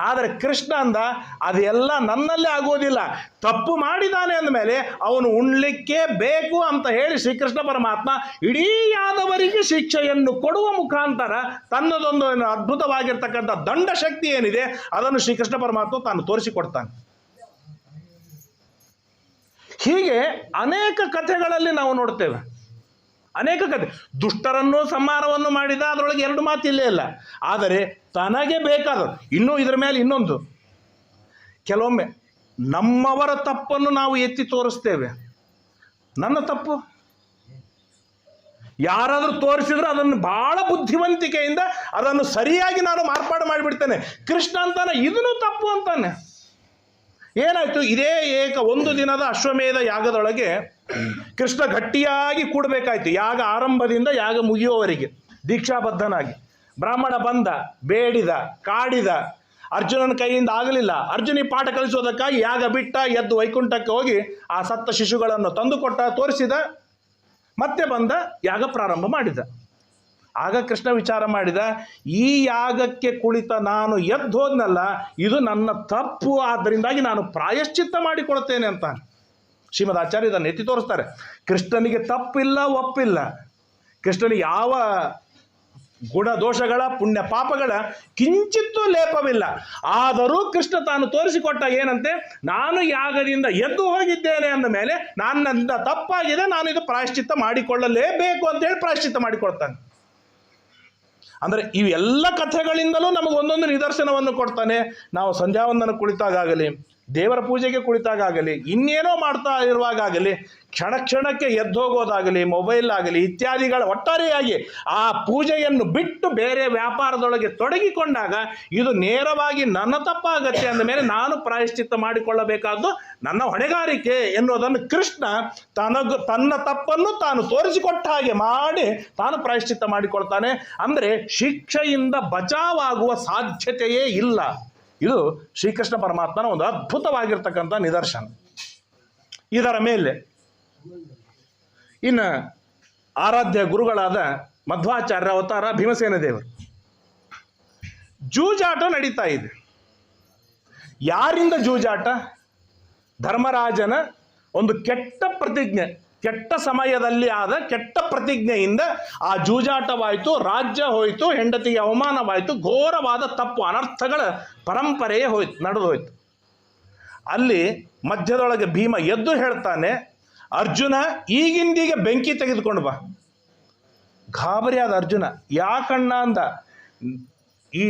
ಆದರೆ ಕೃಷ್ಣ ಅಂದ, ಅದೆಲ್ಲ ನನ್ನಲ್ಲೇ ಆಗೋದಿಲ್ಲ. ತಪ್ಪು ಮಾಡಿದ್ದಾನೆ ಅಂದಮೇಲೆ ಅವನು ಉಣ್ಲಿಕ್ಕೆ ಬೇಕು ಅಂತ ಹೇಳಿ ಶ್ರೀಕೃಷ್ಣ ಪರಮಾತ್ಮ ಇಡೀ ಯಾದವರಿಗೆ ಶಿಕ್ಷೆಯನ್ನು ಕೊಡುವ ಮುಖಾಂತರ ತನ್ನದೊಂದು ಅದ್ಭುತವಾಗಿರ್ತಕ್ಕಂಥ ದಂಡ ಶಕ್ತಿ ಏನಿದೆ, ಅದನ್ನು ಶ್ರೀಕೃಷ್ಣ ಪರಮಾತ್ಮ ತಾನು ತೋರಿಸಿಕೊಡ್ತಾನೆ. ಹೀಗೆ ಅನೇಕ ಕಥೆಗಳಲ್ಲಿ ನಾವು ನೋಡ್ತೇವೆ. ಅನೇಕ ಕಥೆ. ದುಷ್ಟರನ್ನು ಸಂಹಾರವನ್ನು ಮಾಡಿದ, ಅದರೊಳಗೆ ಎರಡು ಮಾತಿಲ್ಲೇ ಇಲ್ಲ. ಆದರೆ ತನಗೆ ಬೇಕಾದ ಇನ್ನೂ ಇದರ ಮೇಲೆ ಇನ್ನೊಂದು. ಕೆಲವೊಮ್ಮೆ ನಮ್ಮವರ ತಪ್ಪನ್ನು ನಾವು ಎತ್ತಿ ತೋರಿಸ್ತೇವೆ. ನನ್ನ ತಪ್ಪು? ಯಾರಾದರೂ ತೋರಿಸಿದ್ರೆ ಅದನ್ನು ಬಹಳ ಬುದ್ಧಿವಂತಿಕೆಯಿಂದ ಅದನ್ನು ಸರಿಯಾಗಿ ನಾನು ಮಾರ್ಪಾಡು ಮಾಡಿಬಿಡ್ತೇನೆ. ಕೃಷ್ಣ ಅಂತಾನೆ, ಇದನ್ನು ತಪ್ಪು ಅಂತಾನೆ. ಏನಾಯ್ತು? ಇದೇ ಏಕ ಒಂದು ದಿನದ ಅಶ್ವಮೇಧ ಯಾಗದೊಳಗೆ ಕೃಷ್ಣ ಗಟ್ಟಿಯಾಗಿ ಕೂಡಬೇಕಾಯ್ತು. ಯಾಗ ಆರಂಭದಿಂದ ಯಾಗ ಮುಗಿಯುವವರೆಗೆ. ದೀಕ್ಷಾಬದ್ಧನಾಗಿ. ಬ್ರಾಹ್ಮಣ ಬಂದ, ಬೇಡಿದ, ಕಾಡಿದ. ಅರ್ಜುನನ ಕೈಯಿಂದ ಆಗಲಿಲ್ಲ. ಅರ್ಜುನಿಗೆ ಪಾಠ ಕಲಿಸೋದಕ್ಕಾಗಿ ಯಾಗ ಬಿಟ್ಟ, ಎದ್ದು ವೈಕುಂಠಕ್ಕೆ ಹೋಗಿ ಆ ಸತ್ತ ಶಿಶುಗಳನ್ನು ತಂದುಕೊಟ್ಟ ತೋರಿಸಿದ. ಮತ್ತೆ ಬಂದ, ಯಾಗ ಪ್ರಾರಂಭ ಮಾಡಿದ. ಆಗ ಕೃಷ್ಣ ವಿಚಾರ ಮಾಡಿದ, ಈ ಯಾಗಕ್ಕೆ ಕುಳಿತ ನಾನು ಎದ್ದು ಹೋದ್ನಲ್ಲ, ಇದು ನನ್ನ ತಪ್ಪು, ಆದ್ದರಿಂದಾಗಿ ನಾನು ಪ್ರಾಯಶ್ಚಿತ್ತ ಮಾಡಿಕೊಡುತ್ತೇನೆ ಅಂತ ಶ್ರೀಮದ್ ಆಚಾರ್ಯ ಇದನ್ನು ಎತ್ತಿ ತೋರಿಸ್ತಾರೆ. ಕೃಷ್ಣನಿಗೆ ತಪ್ಪಿಲ್ಲ, ಒಪ್ಪಿಲ್ಲ. ಕೃಷ್ಣನಿಗೆ ಯಾವ ಗುಣ ದೋಷಗಳ ಪುಣ್ಯ ಪಾಪಗಳ ಕಿಂಚಿತ್ತೂ ಲೇಪವಿಲ್ಲ. ಆದರೂ ಕೃಷ್ಣ ತಾನು ತೋರಿಸಿಕೊಟ್ಟ ಏನಂತೆ? ನಾನು ಯಾಗದಿಂದ ಎದ್ದು ಹೋಗಿದ್ದೇನೆ ಅಂದ ಮೇಲೆ ನನ್ನಿಂದ ತಪ್ಪಾಗಿದೆ, ನಾನು ಇದು ಪ್ರಾಯಶ್ಚಿತ್ತ ಮಾಡಿಕೊಳ್ಳಲೇಬೇಕು ಅಂತ ಹೇಳಿ ಪ್ರಾಯಶ್ಚಿತ್ತ ಮಾಡಿಕೊಡ್ತಾನೆ. ಅಂದರೆ ಇವೆಲ್ಲ ಕಥೆಗಳಿಂದಲೂ ನಮಗೆ ಒಂದೊಂದು ನಿದರ್ಶನವನ್ನು ಕೊಡ್ತಾನೆ. ನಾವು ಸಂಧ್ಯಾವಂದನ ಕುಳಿತಾಗಲಿ ದೇವರ ಪೂಜೆಗೆ ಕುಳಿತಾಗಲಿ ಇನ್ನೇನೋ ಮಾಡ್ತಾ ಇರುವಾಗಲಿ ಕ್ಷಣ ಕ್ಷಣಕ್ಕೆ ಎದ್ದೋಗೋದಾಗಲಿ ಮೊಬೈಲ್ ಆಗಲಿ, ಇತ್ಯಾದಿಗಳ ಒಟ್ಟಾರೆಯಾಗಿ ಆ ಪೂಜೆಯನ್ನು ಬಿಟ್ಟು ಬೇರೆ ವ್ಯಾಪಾರದೊಳಗೆ ತೊಡಗಿಕೊಂಡಾಗ ಇದು ನೇರವಾಗಿ ನನ್ನ ತಪ್ಪಾಗತ್ತೆ ಅಂದ ಮೇಲೆ ನಾನು ಪ್ರಾಯಶ್ಚಿತ್ತ ಮಾಡಿಕೊಳ್ಳಬೇಕಾದ್ದು ನನ್ನ ಹೊಣೆಗಾರಿಕೆ ಎನ್ನುವುದನ್ನು ಕೃಷ್ಣ ತನಗ ತನ್ನ ತಪ್ಪನ್ನು ತಾನು ತೋರಿಸಿಕೊಟ್ಟ ಹಾಗೆ ಮಾಡಿ ತಾನು ಪ್ರಾಯಶ್ಚಿತ್ತ ಮಾಡಿಕೊಳ್ತಾನೆ. ಅಂದರೆ ಶಿಕ್ಷೆಯಿಂದ ಬಚಾವಾಗುವ ಸಾಧ್ಯತೆಯೇ ಇಲ್ಲ. ಇದು ಶ್ರೀಕೃಷ್ಣ ಪರಮಾತ್ಮನ ಒಂದು ಅದ್ಭುತವಾಗಿರ್ತಕ್ಕಂಥ ನಿದರ್ಶನ. ಇದರ ಮೇಲೆ ಇನ್ನು ಆರಾಧ್ಯ ಗುರುಗಳಾದ ಮಧ್ವಾಚಾರ್ಯ ಅವತಾರ ಭೀಮಸೇನ ದೇವರು. ಜೂಜಾಟ ನಡೀತಾ ಇದೆ. ಯಾರಿಂದ ಜೂಜಾಟ? ಧರ್ಮರಾಜನ ಒಂದು ಕೆಟ್ಟ ಪ್ರತಿಜ್ಞೆ. ಕೆಟ್ಟ ಸಮಯದಲ್ಲಿ ಆದ ಕೆಟ್ಟ ಪ್ರತಿಜ್ಞೆಯಿಂದ ಆ ಜೂಜಾಟವಾಯಿತು, ರಾಜ್ಯ ಹೋಯಿತು, ಹೆಂಡತಿಗೆ ಅವಮಾನವಾಯಿತು, ಘೋರವಾದ ತಪ್ಪು, ಅನರ್ಥಗಳ ಪರಂಪರೆಯೇ ಹೋಯ್ತು, ನಡೆದು ಹೋಯ್ತು. ಅಲ್ಲಿ ಮಧ್ಯದೊಳಗೆ ಭೀಮ ಎದ್ದು ಹೇಳ್ತಾನೆ, ಅರ್ಜುನ, ಈಗಿಂದೀಗ ಬೆಂಕಿ ತೆಗೆದುಕೊಂಡು ಬಾ. ಗಾಬರಿಯಾದ ಅರ್ಜುನ, ಯಾಕಣ್ಣ ಅಂದ, ಈ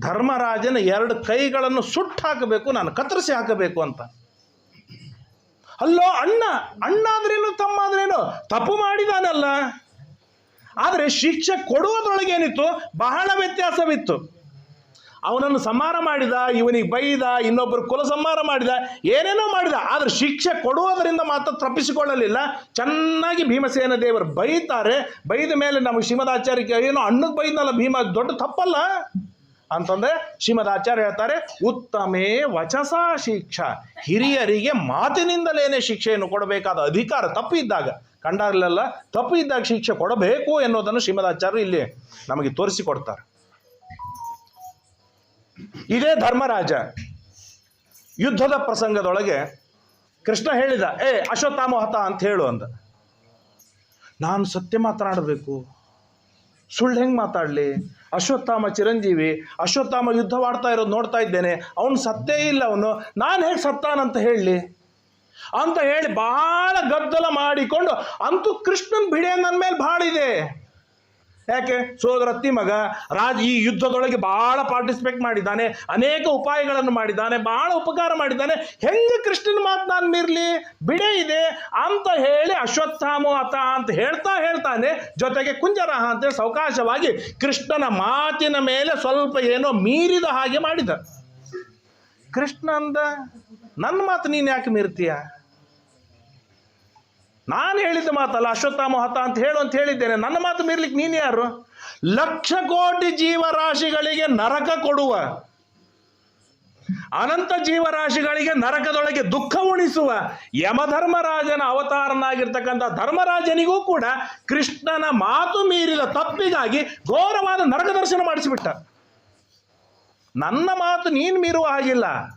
ಧರ್ಮರಾಜನ ಎರಡು ಕೈಗಳನ್ನು ಸುಟ್ಟು ಹಾಕಬೇಕು ನಾನು ಕತ್ತರಿಸಿ ಹಾಕಬೇಕು ಅಂತ. ಅಲ್ಲೋ ಅಣ್ಣ ಅಣ್ಣ ಆದ್ರೇನು, ತಮ್ಮ ಆದ್ರೇನು? ತಪ್ಪು ಮಾಡಿದಾನಲ್ಲ. ಆದರೆ ಶಿಕ್ಷೆ ಕೊಡುವುದರೊಳಗೇನಿತ್ತು? ಬಹಳ ವ್ಯತ್ಯಾಸವಿತ್ತು. ಅವನನ್ನು ಸಂಹಾರ ಮಾಡಿದ, ಇವನಿಗೆ ಬೈದ ಇನ್ನೊಬ್ಬರು ಕುಲ ಸಂಹಾರ ಮಾಡಿದ, ಏನೇನೋ ಮಾಡಿದ. ಆದರೆ ಶಿಕ್ಷೆ ಕೊಡುವುದರಿಂದ ಮಾತ್ರ ತಪ್ಪಿಸಿಕೊಳ್ಳಲಿಲ್ಲ. ಚೆನ್ನಾಗಿ ಭೀಮಸೇನ ದೇವರು ಬೈತಾರೆ. ಬೈದ ಮೇಲೆ ನಮಗೆ ಶ್ರೀಮದಾಚಾರ್ಯ ಏನೋ ಅಣ್ಣಗೆ ಬೈದ್ನಲ್ಲ ಭೀಮ ದೊಡ್ಡ ತಪ್ಪಲ್ಲ. ಅಂತಂದ್ರೆ ಶ್ರೀಮದಾಚಾರ್ಯ ಹೇಳ್ತಾರೆ, ಉತ್ತಮೇ ವಚಸ ಶಿಕ್ಷಾ. ಹಿರಿಯರಿಗೆ ಮಾತಿನಿಂದಲೇನೆ ಶಿಕ್ಷೆಯನ್ನು ಕೊಡಬೇಕಾದ ಅಧಿಕಾರ ತಪ್ಪು ಇದ್ದಾಗ ಕಂಡಾಗಲೆಲ್ಲ ತಪ್ಪು ಇದ್ದಾಗ ಶಿಕ್ಷೆ ಕೊಡಬೇಕು ಎನ್ನುವುದನ್ನು ಶ್ರೀಮದಾಚಾರ್ಯ ಇಲ್ಲಿ ನಮಗೆ ತೋರಿಸಿಕೊಡ್ತಾರೆ. ಇದೇ ಧರ್ಮರಾಜ ಯುದ್ಧದ ಪ್ರಸಂಗದೊಳಗೆ ಕೃಷ್ಣ ಹೇಳಿದ, ಏ, ಅಶ್ವತ್ಥಾಮಹತ ಅಂತ ಹೇಳು ಅಂದ. ನಾನು ಸತ್ಯ ಮಾತನಾಡಬೇಕು. ಸುಳ್ಳು ಹೆಂಗೆ ಮಾತಾಡಲಿ? ಅಶ್ವತ್ಥಾಮ ಚಿರಂಜೀವಿ, ಅಶ್ವತ್ಥಾಮ ಯುದ್ಧವಾಡ್ತಾ ಇರೋದು ನೋಡ್ತಾ ಇದ್ದೇನೆ. ಅವನು ಸತ್ತೇ ಇಲ್ಲ ಅವನು. ನಾನು ಹೇಗೆ ಸತ್ತಾನಂತ ಹೇಳಿ? ಅಂತ ಹೇಳಿ ಬಹಳ ಗದ್ದಲ ಮಾಡಿಕೊಂಡು ಅಂತೂ ಕೃಷ್ಣನ್ ಬಿಡೆ ನನ್ನ ಮೇಲೆ ಭಾಳ ಇದೆ ಯಾಕೆ? ಸೋದರತ್ತಿ ಮಗ ರಾಜ್ ಈ ಯುದ್ಧದೊಳಗೆ ಬಹಳ ಪಾರ್ಟಿಸಿಪೇಟ್ ಮಾಡಿದ್ದಾನೆ, ಅನೇಕ ಉಪಾಯಗಳನ್ನು ಮಾಡಿದ್ದಾನೆ ಬಹಳ ಉಪಕಾರ ಮಾಡಿದ್ದಾನೆ. ಹೆಂಗೆ ಕೃಷ್ಣನ ಮಾತು ನಾನು ಮೀರ್ಲಿ? ಬಿಡೆ ಇದೆ ಅಂತ ಹೇಳಿ ಅಶ್ವತ್ಥಾಮೋ ಅತ ಅಂತ ಹೇಳ್ತಾ ಹೇಳ್ತಾನೆ. ಜೊತೆಗೆ ಕುಂಜರಹ ಅಂತ ಸಾವಕಾಶವಾಗಿ ಕೃಷ್ಣನ ಮಾತಿನ ಮೇಲೆ ಸ್ವಲ್ಪ ಏನೋ ಮೀರಿದ ಹಾಗೆ ಮಾಡಿದ. ಕೃಷ್ಣ ಅಂದ ನನ್ನ ಮಾತು ನೀನು ಯಾಕೆ ಮೀರ್ತೀಯ? ನಾನು ಹೇಳಿದ ಮಾತಲ್ಲ ಅಶ್ವತ್ಥಾಮ ಹತ ಅಂತ ಹೇಳು ಅಂತ ಹೇಳಿದ್ದೇನೆ. ನನ್ನ ಮಾತು ಮೀರ್ಲಿಕ್ಕೆ ನೀನು ಯಾರು? ಲಕ್ಷ ಕೋಟಿ ಜೀವರಾಶಿಗಳಿಗೆ ನರಕ ಕೊಡುವ, ಅನಂತ ಜೀವರಾಶಿಗಳಿಗೆ ನರಕದೊಳಗೆ ದುಃಖ ಉಣಿಸುವ ಯಮಧರ್ಮರಾಜನ ಅವತಾರನಾಗಿರ್ತಕ್ಕಂಥ ಧರ್ಮರಾಜನಿಗೂ ಕೂಡ ಕೃಷ್ಣನ ಮಾತು ಮೀರಿದ ತಪ್ಪಿಗಾಗಿ ಘೋರವಾದ ನರಕ ದರ್ಶನ ಮಾಡಿಸಿಬಿಟ್ಟ. ನನ್ನ ಮಾತು ನೀನು ಮೀರುವ ಹಾಗಿಲ್ಲ.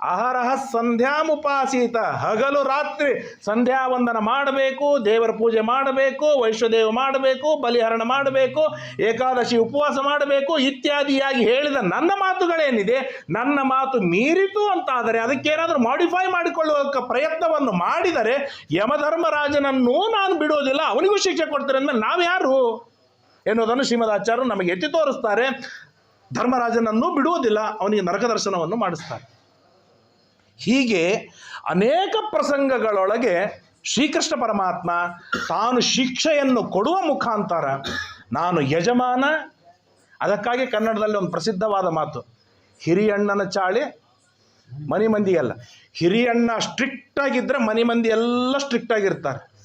ಅಹರಹ ಸಂಧ್ಯಾಮುಪಾಸೀತ. ಹಗಲು ರಾತ್ರಿ ಸಂಧ್ಯಾ ವಂದನ ಮಾಡಬೇಕು, ದೇವರ ಪೂಜೆ ಮಾಡಬೇಕು, ವೈಶ್ವದೇವ ಮಾಡಬೇಕು, ಬಲಿಹರಣ ಮಾಡಬೇಕು, ಏಕಾದಶಿ ಉಪವಾಸ ಮಾಡಬೇಕು, ಇತ್ಯಾದಿಯಾಗಿ ಹೇಳಿದ ನನ್ನ ಮಾತುಗಳೇನಿದೆ, ನನ್ನ ಮಾತು ಮೀರಿತು ಅಂತಾದರೆ ಅದಕ್ಕೇನಾದರೂ ಮಾಡಿಫೈ ಮಾಡಿಕೊಳ್ಳುವ ಪ್ರಯತ್ನವನ್ನು ಮಾಡಿದರೆ ಯಮಧರ್ಮರಾಜನನ್ನೂ ನಾನು ಬಿಡುವುದಿಲ್ಲ, ಅವನಿಗೂ ಶಿಕ್ಷೆ ಕೊಡ್ತಾರೆ ಅಂದ್ರೆ ನಾವು ಯಾರು? ಎನ್ನುವುದನ್ನು ಶ್ರೀಮದಾಚಾರ್ಯರು ನಮಗೆ ಎತ್ತಿ ತೋರಿಸ್ತಾರೆ. ಧರ್ಮರಾಜನನ್ನು ಬಿಡುವುದಿಲ್ಲ, ಅವನಿಗೆ ನರಕ ದರ್ಶನವನ್ನು ಮಾಡಿಸ್ತಾರೆ. ಹೀಗೆ ಅನೇಕ ಪ್ರಸಂಗಗಳೊಳಗೆ ಶ್ರೀಕೃಷ್ಣ ಪರಮಾತ್ಮ ತಾನು ಶಿಕ್ಷೆಯನ್ನು ಕೊಡುವ ಮುಖಾಂತರ ನಾನು ಯಜಮಾನ. ಅದಕ್ಕಾಗಿ ಕನ್ನಡದಲ್ಲಿ ಒಂದು ಪ್ರಸಿದ್ಧವಾದ ಮಾತು, ಹಿರಿಯಣ್ಣನ ಚಾಳಿ ಮನೆ ಮಂದಿಯಲ್ಲ ಹಿರಿಯಣ್ಣ ಸ್ಟ್ರಿಕ್ಟ್ ಆಗಿದ್ದರೆ ಮನೆ ಮಂದಿ ಎಲ್ಲ ಸ್ಟ್ರಿಕ್ಟ್ ಆಗಿರ್ತಾರೆ.